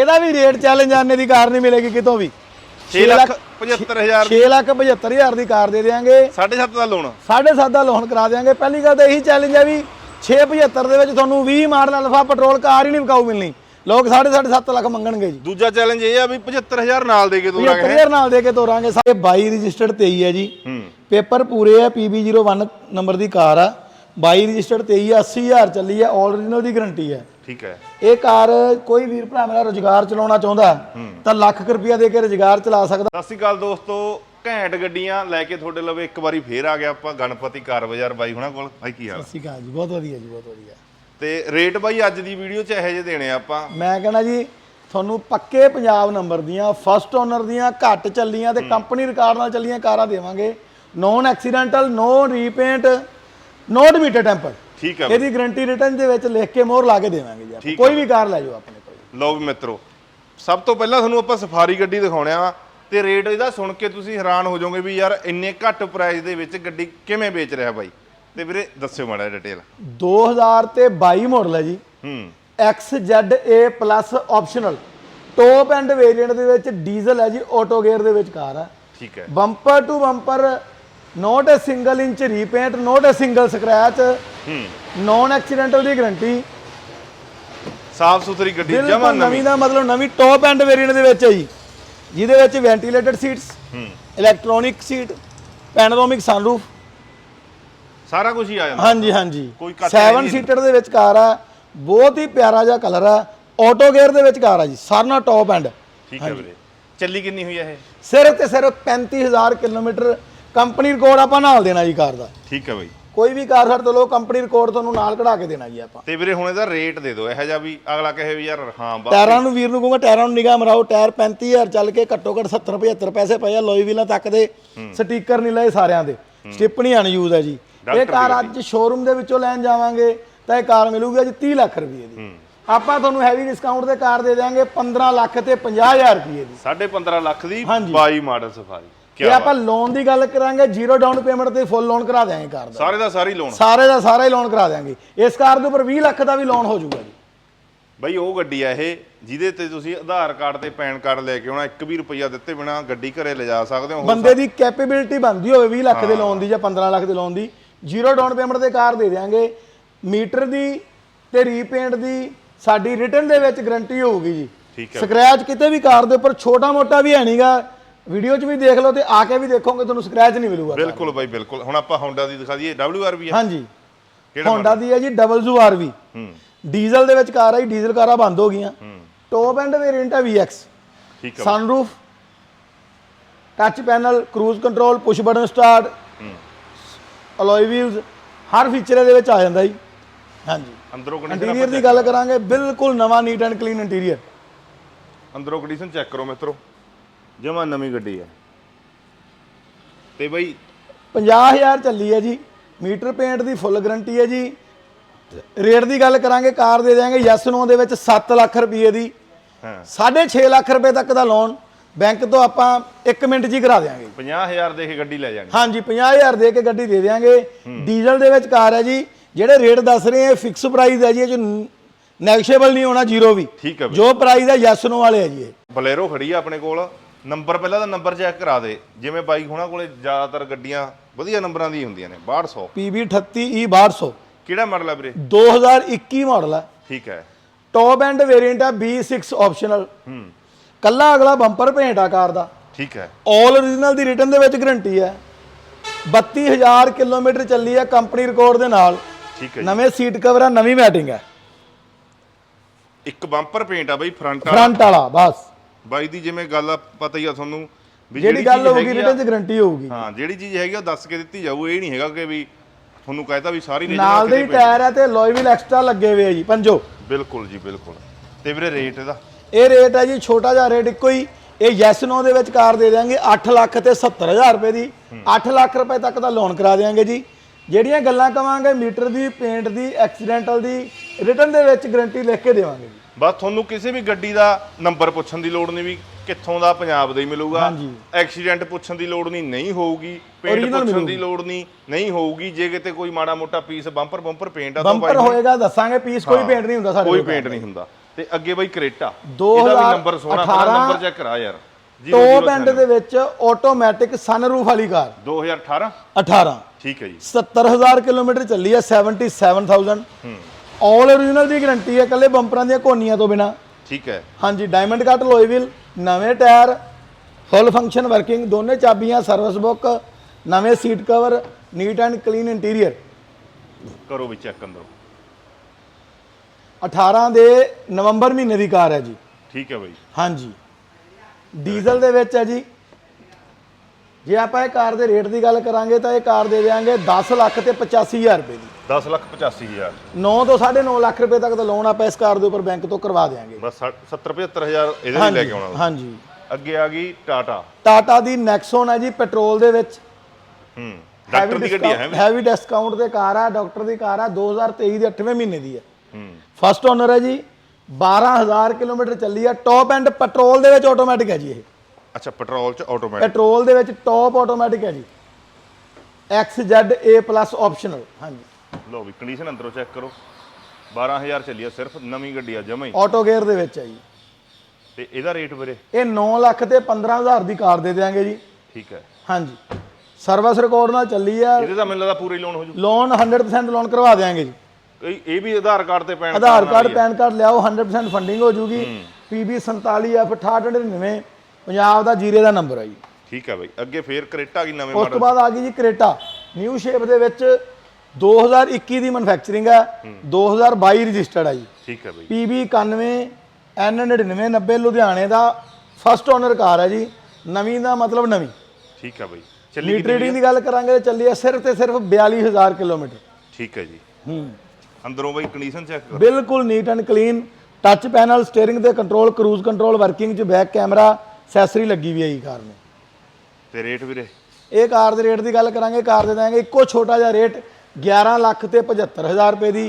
ਇਹਦਾ ਵੀ rate challenge ਆਨੇ ਦੀ ਕਾਰ ਨਹੀਂ ਮਿਲੇਗੀ ਕਿਤੋਂ ਵੀ। 6 ਲੱਖ 75000 6 ਲੱਖ 75000 ਦੀ ਕਾਰ ਦੇ ਦੇਾਂਗੇ 7.5 ਦਾ ਲੋਨ 7.5 ਦਾ ਲੋਨ ਕਰਾ ਦੇਾਂਗੇ ਪਹਿਲੀ ਗੱਲ ਤਾਂ ਇਹੀ ਚੈਲੰਜ ਹੈ ਵੀ 675 ਦੇ ਵਿੱਚ ਤੁਹਾਨੂੰ 20 ਮਾਡਲ ਅਲਫਾ ਪੈਟਰੋਲ ਕਾਰ ਹੀ ਨਹੀਂ ਵਿਕਾਊ ਮਿਲਣੀ। ਲੋਕ 7.5 7 ਲੱਖ ਮੰਗਣਗੇ ਜੀ। ਦੂਜਾ ਚੈਲੰਜ ਇਹ ਆ ਵੀ 75000 ਨਾਲ ਦੇ ਕੇ ਤੋਰਾਂਗੇ। 75000 ਨਾਲ ਦੇ ਕੇ ਤੋਰਾਂਗੇ। ਸਾਰੇ 22 ਰਜਿਸਟਰਡ 23 ਹੈ ਜੀ। ਹੂੰ। ਪੇਪਰ ਪੂਰੇ ਆ PB01 ਨੰਬਰ ਦੀ ਕਾਰ ਆ। 22 ਰਜਿਸਟਰਡ 23 ਆ 80000 ਚੱਲੀ ਆ ਓਰੀਜਨਲ ਦੀ ਗਾਰੰਟੀ ਹੈ ਠੀਕ ਹੈ। ਇਹ ਕਾਰ ਕੋਈ ਵੀਰ ਭਰਾ ਮੇਰਾ ਰੋਜ਼ਗਾਰ ਚਲਾਉਣਾ ਚਾਹੁੰਦਾ ਤਾਂ ਲੱਖ ਰੁਪਇਆ ਦੇ ਕੇ ਰੋਜ਼ਗਾਰ ਚਲਾ ਸਕਦਾ। ਸਤਿ ਸ਼੍ਰੀ ਅਕਾਲ ਦੋਸਤੋ ਘੈਂਟ ਗੱਡੀਆਂ ਲੈ ਕੇ ਤੁਹਾਡੇ ਲਵੇ ਇੱਕ ਵਾਰੀ ਫੇਰ ਆ ਗਿਆ ਆਪਾਂ ਗਣਪਤੀ ਕਾਰ ਬਾਜ਼ਾਰ ਬਾਈ ਹੁਣਾਂ ਕੋਲ। ਬਾਈ ਕੀ ਹਾਲ ਸਤਿ ਸ਼੍ਰੀ ਅਕਾਲ ਜੀ ਬਹੁਤ ਵਧੀਆ ਜੀ ਬਹੁਤ ਵਧੀਆ। ਤੇ ਰੇਟ ਬਾਈ ਅੱਜ ਦੀ ਵੀਡੀਓ 'ਚ ਇਹੋ ਜਿਹੇ ਦੇਣੇ ਆਪਾਂ। ਮੈਂ ਕਹਿੰਦਾ ਜੀ ਤੁਹਾਨੂੰ ਪੱਕੇ ਪੰਜਾਬ ਨੰਬਰ ਦੀਆਂ ਫਸਟ ਓਨਰ ਦੀਆਂ ਘੱਟ ਚੱਲੀਆਂ ਤੇ ਕੰਪਨੀ ਰਿਕਾਰਡ ਨਾਲ ਚੱਲੀਆਂ ਕਾਰਾਂ ਦੇਵਾਂਗੇ। Non accidental no repaint no ਡਿਮੀਟਡ tamper ਠੀਕ ਹੈ ਇਹਦੀ ਗਾਰੰਟੀ ਰਿਟਰਨ ਦੇ ਵਿੱਚ ਲਿਖ ਕੇ ਮੋਹਰ ਲਾ ਕੇ ਦੇਵਾਂਗੇ ਜੀ ਆਪਾਂ। ਕੋਈ ਵੀ ਕਾਰ ਲੈ ਜਾਓ ਆਪਣੇ ਕੋਲ। ਲਓ ਵੀ ਮਿੱਤਰੋ ਸਭ ਤੋਂ ਪਹਿਲਾਂ ਤੁਹਾਨੂੰ ਆਪਾਂ ਸਫਾਰੀ ਗੱਡੀ ਦਿਖਾਉਣਿਆ ਤੇ ਰੇਟ ਇਹਦਾ ਸੁਣ ਕੇ ਤੁਸੀਂ ਹੈਰਾਨ ਹੋ ਜਾਓਗੇ ਵੀ ਯਾਰ ਇੰਨੇ ਘੱਟ ਪ੍ਰਾਈਸ ਦੇ ਵਿੱਚ ਗੱਡੀ ਕਿਵੇਂ ਵੇਚ ਰਿਹਾ ਬਾਈ। ਤੇ ਵੀਰੇ ਦੱਸਿਓ ਮਾੜਾ ਡਿਟੇਲ 2000 ਤੇ 22 ਮਾਡਲ ਹੈ ਜੀ। ਹੂੰ। XZA plus optional top end variant ਦੇ ਵਿੱਚ ਡੀਜ਼ਲ ਹੈ ਜੀ ਆਟੋ ਗੇਅਰ ਦੇ ਵਿੱਚ ਕਾਰ ਹੈ। ਠੀਕ ਹੈ। Bumper to bumper not a single inch repaint not a single scratch ਹੂੰ। ਨੌਨ ਐਕਸੀਡੈਂਟਲ ਦੀ ਗਾਰੰਟੀ ਸਾਫ਼ ਸੁਥਰੀ ਗੱਡੀ ਜਮਾ ਨਵੀਂ। ਦਾ ਮਤਲਬ ਨਵੀਂ ਟੌਪ ਐਂਡ ਵੇਰੀਐਂਟ ਦੇ ਵਿੱਚ ਹੈ ਜੀ। ਜਿਹਦੇ ਵਿੱਚ ਵੈਂਟੀਲੇਟਡ ਸੀਟਸ ਹੂੰ। ਇਲੈਕਟ੍ਰੋਨਿਕ ਸੀਟ ਪੈਨੋਰਾਮਿਕ ਸਨਰੂਫ ਸਾਰਾ ਕੁਝ ਹੀ ਆ ਜਾਂਦਾ। ਹਾਂਜੀ ਹਾਂਜੀ। ਕੋਈ ਕੱਟ ਹੈ 7 ਸੀਟਰ ਦੇ ਵਿੱਚ ਕਾਰ ਆ। ਬਹੁਤ ਹੀ ਪਿਆਰਾ ਜਿਹਾ ਕਲਰ ਆ। ਆਟੋ ਗੇਅਰ ਦੇ ਵਿੱਚ ਕਾਰ ਆ ਜੀ। ਸਾਰਨਾ ਟੌਪ ਐਂਡ ਠੀਕ ਹੈ ਵੀਰੇ। ਚੱਲੀ ਕਿੰਨੀ ਹੋਈ ਹੈ ਇਹ? ਸਿਰਫ ਤੇ ਸਿਰਫ 35000 ਕਿਲੋਮੀਟਰ ਕੰਪਨੀ ਰਿਕਾਰਡ ਆਪਾਂ ਨਾਲ ਦੇਣਾ ਜੀ ਕਾਰ ਦਾ। ਠੀਕ ਹੈ ਬਾਈ। ਕੋਈ ਵੀ ਕਾਰ ਸਾਡੇ ਤੋਂ ਲੋ ਕੰਪਨੀ ਰਿਕਾਰਡ ਤੁਹਾਨੂੰ ਨਾਲ ਕਢਾ ਕੇ ਦੇਣਾ ਜੀ ਆਪਾਂ। ਤੇ ਵੀਰੇ ਹੁਣ ਇਹਦਾ ਰੇਟ ਦੇ ਦਿਓ ਇਹੋ ਜਿਹਾ ਵੀ ਅਗਲਾ ਕਹੇ ਵੀ ਯਾਰ ਹਾਂ ਬਾ ਟਾਇਰਾਂ ਨੂੰ ਵੀਰ ਨੂੰ ਕਹੂੰਗਾ ਟਾਇਰਾਂ ਨੂੰ ਨਿਗਾਹ ਮਰਾਓ ਟਾਇਰ 35000 ਚੱਲ ਕੇ ਘੱਟੋ ਘੱਟ 70 75 ਪੈਸੇ ਪਏ ਆ ਲੋਈ ਵੀਲਾਂ ਤੱਕ ਦੇ ਸਟicker ਨਹੀਂ ਲਏ ਸਾਰਿਆਂ ਦੇ। ਸਟਿਪਨੀ ਅਨਯੂਜ਼ ਹੈ ਜੀ। ਇਹ ਕਾਰ ਅੱਜ ਸ਼ੋਰੂਮ ਦੇ ਵਿੱਚੋਂ ਲੈਣ ਜਾਵਾਂਗੇ ਤਾਂ ਇਹ ਕਾਰ ਮਿਲੂਗੀ ਜੀ 30 ਲੱਖ ਰੁਪਏ ਦੀ। ਆਪਾਂ ਤੁਹਾਨੂੰ ਹੈਵੀ ਡਿਸਕਾਊਂਟ ਤੇ ਕਾਰ ਦੇ ਦਿਆਂਗੇ 15 ਲੱਖ ਤੇ 50000 ਰੁਪਏ ਦੀ। 15.5 ਲੱਖ ਦੀ ਹਾਂਜੀ। 22 ਮਾਡਲ ਸਫਾਰੀ ਜੇ ਆਪਾਂ ਲੋਨ ਦੀ ਗੱਲ ਕਰਾਂਗੇ ਜ਼ੀਰੋ ਡਾਊਨ ਪੇਮੈਂਟ ਤੇ ਫੁੱਲ ਲੋਨ ਕਰਾ ਦਿਆਂਗੇ ਕਾਰ ਦਾ। ਸਾਰੇ ਦਾ ਸਾਰੀ ਲੋਨ ਸਾਰੇ ਦਾ ਸਾਰਾ ਹੀ ਲੋਨ ਕਰਾ ਦਿਆਂਗੇ। ਇਸ ਕਾਰ ਦੇ ਉੱਪਰ 20 ਲੱਖ ਦਾ ਵੀ ਲੋਨ ਹੋ ਜਾਊਗਾ ਜੀ। ਬਈ ਉਹ ਗੱਡੀ ਆ ਇਹ ਜਿਹਦੇ ਤੇ ਤੁਸੀਂ ਆਧਾਰ ਕਾਰਡ ਤੇ ਪੈਨ ਕਾਰਡ ਲੈ ਕੇ ਆਉਣਾ 1 ਵੀ ਰੁਪਈਆ ਦਿੱਤੇ ਬਿਨਾ ਗੱਡੀ ਘਰੇ ਲਿਜਾ ਸਕਦੇ ਹੋ ਬੰਦੇ ਦੀ ਕੈਪੇਬਿਲਿਟੀ ਬਣਦੀ ਹੋਵੇ 20 ਲੱਖ ਦੇ ਲੋਨ ਦੀ ਜਾਂ 15 ਲੱਖ ਦੇ ਲੋਨ ਦੀ। ਜ਼ੀਰੋ ਡਾਊਨ ਪੇਮੈਂਟ ਤੇ ਕਾਰ ਦੇ ਦਿਆਂਗੇ। ਮੀਟਰ ਦੀ ਤੇ ਰੀਪੇਂਟ ਦੀ ਸਾਡੀ ਰਿਟਰਨ ਦੇ ਵਿੱਚ ਗਾਰੰਟੀ ਹੋਊਗੀ ਜੀ। ਠੀਕ ਹੈ। ਸਕ੍ਰੈਚ ਕਿਤੇ ਵੀ ਕਾਰ ਦੇ ਉੱਪਰ ਛੋਟਾ ਮੋਟਾ ਵੀ ਹੈ ਨਹੀਂਗਾ ਵੀਡੀਓ 'ਚ ਵੀ ਦੇਖ ਲਓ ਤੇ ਆ ਕੇ ਵੀ ਦੇਖੋਗੇ ਤੁਹਾਨੂੰ ਸਕ੍ਰੈਚ ਨਹੀਂ ਮਿਲੂਗਾ ਬਿਲਕੁਲ ਬਾਈ ਬਿਲਕੁਲ। ਹੁਣ ਆਪਾਂ ਹੋਂਡਾ ਦੀ ਦਿਖਾ ਦਈਏ WR ਵੀ ਆ। ਹਾਂਜੀ। ਹੋਂਡਾ ਦੀ ਹੈ ਜੀ ਆਰਵੀ ਹੂੰ। ਡੀਜ਼ਲ ਦੇ ਵਿੱਚ ਕਾਰ ਆਈ ਡੀਜ਼ਲ ਕਾਰਾਂ ਬੰਦ ਹੋ ਗਈਆਂ। ਹੂੰ। ਟੌਪ ਐਂਡ ਵੇਰੀਐਂਟ ਹੈ VX ਠੀਕ ਹੈ sunroof touch panel cruise control push button start ਹੂੰ। ਅਲੋਈ ਵੀਲਸ ਹਰ ਫੀਚਰ ਇਹਦੇ ਵਿੱਚ ਆ ਜਾਂਦਾ ਜੀ। ਹਾਂਜੀ। ਅੰਦਰੋਂ ਕੰਡੀਸ਼ਨ ਇੰਟੀਰੀਅਰ ਦੀ ਗੱਲ ਕਰਾਂਗੇ। ਬਿਲਕੁਲ ਨਵਾਂ ਨੀਟ ਐਂਡ ਕਲੀਨ ਇੰਟੀਰੀਅਰ ਅੰਦਰੋਂ ਕੰਡੀਸ਼ਨ ਚੈੱਕ ਕਰੋ ਮਿੱਤਰੋ। ਜਮਾ ਨਵੀਂ ਗੱਡੀ ਹੈ ਤੇ ਬਈ 50000 ਚੱਲੀ ਹੈ ਜੀ। ਮੀਟਰ ਪੇਂਟ ਦੀ ਫੁੱਲ ਗਾਰੰਟੀ ਹੈ ਜੀ। ਰੇਟ ਦੀ ਗੱਲ ਕਰਾਂਗੇ ਕਾਰ ਦੇ ਦੇਵਾਂਗੇ ਯੈਸ ਨੋ ਦੇ ਵਿੱਚ 7 ਲੱਖ ਰੁਪਏ ਦੀ। ਹਾਂ। 6.5 ਲੱਖ ਰੁਪਏ ਤੱਕ ਦਾ ਲੋਨ ਬੈਂਕ ਤੋਂ ਆਪਾਂ 1 ਮਿੰਟ ਹੀ ਕਰਾ ਦੇਵਾਂਗੇ 50000 ਦੇ ਕੇ ਗੱਡੀ ਲੈ ਜਾਣੀ। ਹਾਂਜੀ 50000 ਦੇ ਕੇ ਗੱਡੀ ਦੇ ਦੇਵਾਂਗੇ ਡੀਜ਼ਲ ਦੇ ਵਿੱਚ ਕਾਰ ਹੈ ਜੀ। ਜਿਹੜੇ ਰੇਟ ਦੱਸ ਰਹੇ ਆ ਫਿਕਸ ਪ੍ਰਾਈਸ ਹੈ ਜੀ। ਇਹ ਚ ਨੈਗੋਸ਼ੀਏਬਲ ਨਹੀਂ ਹੋਣਾ ਜ਼ੀਰੋ ਵੀ। ਠੀਕ ਹੈ ਬਈ। ਜੋ ਪ੍ਰਾਈਸ ਹੈ ਯੈਸ ਨੋ ਵਾਲੇ ਹੈ ਜੀ ਇਹ। ਬਲੇਰੋ ਖੜੀ ਆ ਆਪਣੇ ਕੋਲ। ਨੰਬਰ ਪਹਿਲਾਂ ਤਾਂ ਨੰਬਰ ਚੈੱਕ ਕਰਾ ਦੇ। ਜਿਵੇਂ ਬਾਈਕ ਹੋਣਾ ਕੋਲੇ ਜ਼ਿਆਦਾਤਰ ਗੱਡੀਆਂ ਵਧੀਆ ਨੰਬਰਾਂ ਦੀ ਹੁੰਦੀਆਂ ਨੇ 6200 PB 38 E 6200 ਕਿਹੜਾ ਮਾਡਲ ਹੈ ਵੀਰੇ? 2021 ਮਾਡਲ ਹੈ ਠੀਕ ਹੈ। ਟੌਪ ਐਂਡ ਵੇਰੀਐਂਟ ਹੈ B6 ਆਪਸ਼ਨਲ ਹੂੰ। ਕੱਲਾ ਅਗਲਾ ਬੰਪਰ ਭੇਂਟ ਆ ਕਾਰ ਦਾ। ਠੀਕ ਹੈ। ਆਲ origignal ਦੀ ਰਿਟਰਨ ਦੇ ਵਿੱਚ ਗਾਰੰਟੀ ਹੈ। 32000 ਕਿਲੋਮੀਟਰ ਚੱਲੀ ਹੈ ਕੰਪਨੀ ਰਿਕਾਰਡ ਦੇ ਨਾਲ। ਠੀਕ ਹੈ ਨਵੇਂ ਸੀਟ ਕਵਰ ਆ ਨਵੀਂ ਮੈਟਿੰਗ ਹੈ। ਇੱਕ ਬੰਪਰ ਪੇਂਟ ਆ ਬਈ ਫਰੰਟ ਵਾਲਾ। ਫਰੰਟ ਵਾਲਾ ਬਸ। ਬਾਈ ਦੀ ਜਿਵੇਂ ਗੱਲ ਆ ਪਤਾ ਹੀ ਆ ਤੁਹਾਨੂੰ ਵੀ ਜਿਹੜੀ ਗੱਲ ਚੀਜ਼ ਹੋਊਗੀ ਹੈਗੀ ਆ- ਰਿਟਰਨ 'ਚ ਗਾਰੰਟੀ ਹੋਊਗੀ। ਹਾਂ ਜਿਹੜੀ ਚੀਜ਼ ਹੈਗੀ ਆ ਉਹ ਦੱਸ ਕੇ ਦਿੱਤੀ ਜਾਊ। ਇਹ ਨਹੀਂ ਹੈਗਾ ਕਿ ਵੀ ਤੁਹਾਨੂੰ ਕਹਿਤਾ ਵੀ ਸਾਰੀ ਨਾਲ ਦੇ ਹੀ ਟਾਇਰ ਹੈ ਤੇ ਲੋਈ ਵੀਲ ਐਕਸਟਰਾ ਲੱਗੇ ਹੋਏ ਆ ਜੀ ਪੰਜੋ। ਬਿਲਕੁਲ ਜੀ ਬਿਲਕੁਲ। ਤੇ ਵੀਰੇ ਰੇਟ ਇਹਦਾ? ਇਹ ਰੇਟ ਹੈ ਜੀ ਛੋਟਾ ਜਿਹਾ ਰੇਟ ਇੱਕੋ ਹੀ। ਇਹ ਯੈਸ ਨੋ ਦੇ ਵਿੱਚ ਕਾਰ ਦੇ ਦੇਵਾਂਗੇ 8 ਲੱਖ ਤੇ 70000 ਰੁਪਏ ਦੀ। 8 ਲੱਖ ਰੁਪਏ ਤੱਕ ਦਾ ਲੋਨ ਕਰਾ ਦੇਵਾਂਗੇ ਜੀ। ਜਿਹੜੀਆਂ ਗੱਲਾਂ ਕਵਾਂਗੇ ਮੀਟਰ ਦੀ ਪੇਂਟ ਦੀ ਐਕਸੀਡੈਂਟਲ ਦੀ ਰਿਟਰਨ ਦੇ ਵਿੱਚ ਗਾਰੰਟੀ ਲਿਖ ਕੇ ਦੇਵਾਂਗੇ ਜੀ। ਬਸ ਤੁਹਾਨੂੰ ਕਿਸੇ ਵੀ ਗੱਡੀ ਦਾ ਨੰਬਰ ਪੁੱਛਣ ਦੀ ਲੋੜ ਨਹੀਂ ਵੀ ਕਿੱਥੋਂ ਦਾ ਪੰਜਾਬ ਦਾ ਹੀ ਮਿਲੂਗਾ। ਹਾਂਜੀ। ਐਕਸੀਡੈਂਟ ਪੁੱਛਣ ਦੀ ਲੋੜ ਨਹੀਂ ਨਹੀਂ ਹੋਊਗੀ। ਪੇਂਟ Original ਪੁੱਛਣ ਮਿਲੂਗੀ। ਦੀ ਲੋੜ ਨਹੀਂ ਨਹੀਂ ਹੋਊਗੀ। ਜੇ ਕਿਤੇ ਕੋਈ ਮਾੜਾ ਮੋਟਾ ਪੀਸ ਬੰਪਰ ਬੰਪਰ ਪੇਂਟ ਆ ਤਾਂ ਬੰਪਰ ਹੋਏਗਾ ਦੱਸਾਂਗੇ ਪੀਸ ਕੋਈ ਪੇਂਟ ਨਹੀਂ ਹੁੰਦਾ ਸਾਡੇ ਕੋਈ। ਪੇਂਟ ਨਹੀਂ ਹੁੰਦਾ। ਤੇ ਅੱਗੇ ਬਾਈ ਕਰੇਟਾ। ਇਹਦਾ ਵੀ ਨੰਬਰ ਸੋਹਣਾ ਅਠਾਰਾਂ ਨੰਬਰ ਚੈੱਕ ਕਰਾ ਯਾਰ। ਟੌਪ ਐਂਡ ਦੇ ਵਿੱਚ ਆਟੋਮੈਟਿਕ ਸਨਰੂਫ ਵਾਲੀ ਕਾਰ। 2018 18 ਠੀਕ ਹੈ ਜੀ। 70000 ਕਿਲੋਮੀਟਰ ਚੱਲੀ ਹੈ 77000 ਹੂੰ। ਆਲ ਓਰੀਜਨਲ ਦੀ ਗਾਰੰਟੀ ਹੈ ਕੱਲੇ ਬੰਪਰਾਂ ਦੀਆਂ ਕੋਨੀਆਂ ਤੋਂ ਬਿਨਾ। ਠੀਕ ਹੈ। ਹਾਂਜੀ ਡਾਇਮੰਡ ਕੱਟ ਲੋਈ ਵੀਲ ਨਵੇਂ ਟਾਇਰ ਫੁੱਲ ਫੰਕਸ਼ਨ ਵਰਕਿੰਗ ਦੋਨੇ ਚਾਬੀਆਂ ਸਰਵਿਸ ਬੁੱਕ ਨਵੇਂ seat cover neat and clean interior ਕਰੋ ਵੀ ਚੈੱਕ ਅੰਦਰੋਂ। 18 ਦੇ ਨਵੰਬਰ ਮਹੀਨੇ ਦੀ ਕਾਰ ਹੈ ਜੀ। ਠੀਕ ਹੈ ਬਾਈ। ਹਾਂਜੀ। ਡੀਜ਼ਲ ਦੇ ਵਿੱਚ ਹੈ ਜੀ। ਜੇ ਆਪਾਂ ਇਹ ਕਾਰ ਦੇ ਰੇਟ ਦੀ ਗੱਲ ਕਰਾਂਗੇ ਤਾਂ ਇਹ ਕਾਰ ਦੇ ਦੇਵਾਂਗੇ 10 ਲੱਖ ਤੇ 85000 ਰੁਪਏ ਦੀ। 10 ਲੱਖ 85000 9 ਤੋਂ 9.5 ਲੱਖ ਰੁਪਏ ਤੱਕ ਦਾ ਲੋਨ ਆਪਾਂ ਇਸ ਕਾਰ ਦੇ ਉੱਪਰ ਬੈਂਕ ਤੋਂ ਕਰਵਾ ਦੇਵਾਂਗੇ ਬਸ 70 75000 ਇਹਦੇ ਵੀ ਲੈ ਕੇ ਆਉਣਾ। ਹਾਂਜੀ ਅੱਗੇ ਆ ਗਈ ਟਾਟਾ। ਟਾਟਾ ਦੀ ਨੈਕਸੋਨ ਹੈ ਜੀ ਪੈਟਰੋਲ ਦੇ ਵਿੱਚ। ਹੂੰ ਡਾਕਟਰ ਦੀ ਗੱਡੀ ਹੈ ਹੈਵੀ ਡਿਸਕਾਊਂਟ ਤੇ ਕਾਰ ਆ ਡਾਕਟਰ ਦੀ ਕਾਰ ਆ 2023 ਦੇ 8ਵੇਂ ਮਹੀਨੇ ਦੀ ਹੈ। ਹੂੰ। ਫਸਟ ਓਨਰ ਹੈ ਜੀ 12000 ਕਿਲੋਮੀਟਰ ਚੱਲੀ ਹੈ ਟੌਪ ਐਂਡ ਪੈਟਰੋਲ ਦੇ ਵਿੱਚ ਆਟੋਮੈਟਿਕ ਹੈ ਜੀ ਇਹ। ਅੱਛਾ ਪੈਟਰੋਲ ਚ ਆਟੋਮੈਟਿਕ ਪੈਟਰੋਲ ਦੇ ਵਿੱਚ ਟੌਪ ਆਟੋਮੈਟਿਕ ਹੈ ਜੀ। XZA ਪਲੱਸ ਆਪਸ਼ਨਲ ਹਾਂਜੀ। ਲੋ ਵੀ ਕੰਡੀਸ਼ਨ ਅੰਦਰੋਂ ਚੈੱਕ ਕਰੋ। 12000 ਚੱਲੀ ਆ ਸਿਰਫ ਨਵੀਂ ਗੱਡੀ ਆ ਜਮਾ ਹੀ। ਆਟੋ ਗੇਅਰ ਦੇ ਵਿੱਚ ਹੈ ਜੀ। ਤੇ ਇਹਦਾ ਰੇਟ ਵੀਰੇ? ਇਹ 9 ਲੱਖ ਤੇ 15000 ਦੀ ਕਾਰ ਦੇ ਦੇਵਾਂਗੇ ਜੀ। ਠੀਕ ਹੈ। ਹਾਂਜੀ। ਸਰਵਿਸ ਰਿਕਾਰਡ ਨਾਲ ਚੱਲੀ ਹੈ ਇਹਦੇ ਤਾਂ ਮੈਨੂੰ ਲੱਗਦਾ ਪੂਰੇ ਲੋਨ ਹੋ ਜੂ। ਲੋਨ 100% ਲੋਨ ਕਰਵਾ ਦੇਵਾਂਗੇ ਜੀ। ਇਹ ਇਹ ਵੀ ਆਧਾਰ ਕਾਰਡ ਤੇ ਪੈਣ ਆਧਾਰ ਕਾਰਡ ਪੈਨ ਕਾਰਡ ਲਿਆਓ 100% ਫੰਡਿੰਗ ਹੋ ਜੂਗੀ। PB 47F 6899 ਪੰਜਾਬ ਦਾ ਜੀਰੇ ਦਾ ਨੰਬਰ ਹੈ ਜੀ। ਠੀਕ ਹੈ ਬਾਈ ਅੱਗੇ ਫੇਰ ਕਰੇਟਾ ਕੀ ਨਵੇਂ ਉਸ ਤੋਂ ਮਾਡਲ ਬਾਅਦ ਆ ਗਈ ਜੀ ਕਰੇਟਾ। ਨਿਊ ਸ਼ੇਪ ਦੇ ਵਿੱਚ 2021 ਦੀ ਮੈਨੂਫੈਕਚਰਿੰਗ ਹੈ। 2022 ਰਜਿਸਟਰਡ ਹੈ ਜੀ। ਠੀਕ ਹੈ ਬਾਈ। PB 91 N99 90 ਲੁਧਿਆਣੇ ਦਾ ਫਸਟ ਓਨਰ ਕਾਰ ਹੈ ਜੀ। ਨਵੀਂ ਦਾ ਮਤਲਬ ਨਵੀਂ। ਠੀਕ ਹੈ ਬਾਈ। ਚੱਲੀ ਮੀਟਰ ਰੀਡਿੰਗ ਦੀ ਗੱਲ ਕਰਾਂਗੇ ਤਾਂ ਚੱਲੀ ਹੈ ਸਿਰਫ ਤੇ ਸਿਰਫ 42000 ਕਿਲੋਮੀਟਰ। ਠੀਕ ਹੈ ਜੀ। ਹੂੰ। ਅੰਦਰੋਂ ਬਾਈ ਕੰਡੀਸ਼ਨ ਚੈੱਕ ਕਰੋ। ਬਿਲਕੁਲ neat and clean touch panel steering ਤੇ ਕੰਟਰੋਲ ਕਰੂਜ਼ ਕੰਟਰੋਲ ਵਰਕਿੰਗ ਚ ਬੈਕ ਕੈਮਰਾ ਅਸੈਸਰੀ ਲੱਗੀ ਵੀ ਹੈ ਜੀ ਕਾਰ ਨੂੰ। ਤੇ ਰੇਟ ਵੀਰੇ? ਇਹ ਕਾਰ ਦੇ ਰੇਟ ਦੀ ਗੱਲ ਕਰਾਂਗੇ ਕਾਰ ਦੇ ਦਾਂਗੇ ਇੱਕੋ ਛੋਟਾ ਜਿਹਾ ਰੇਟ 11 ਲੱਖ ਤੇ 75000 ਰੁਪਏ ਦੀ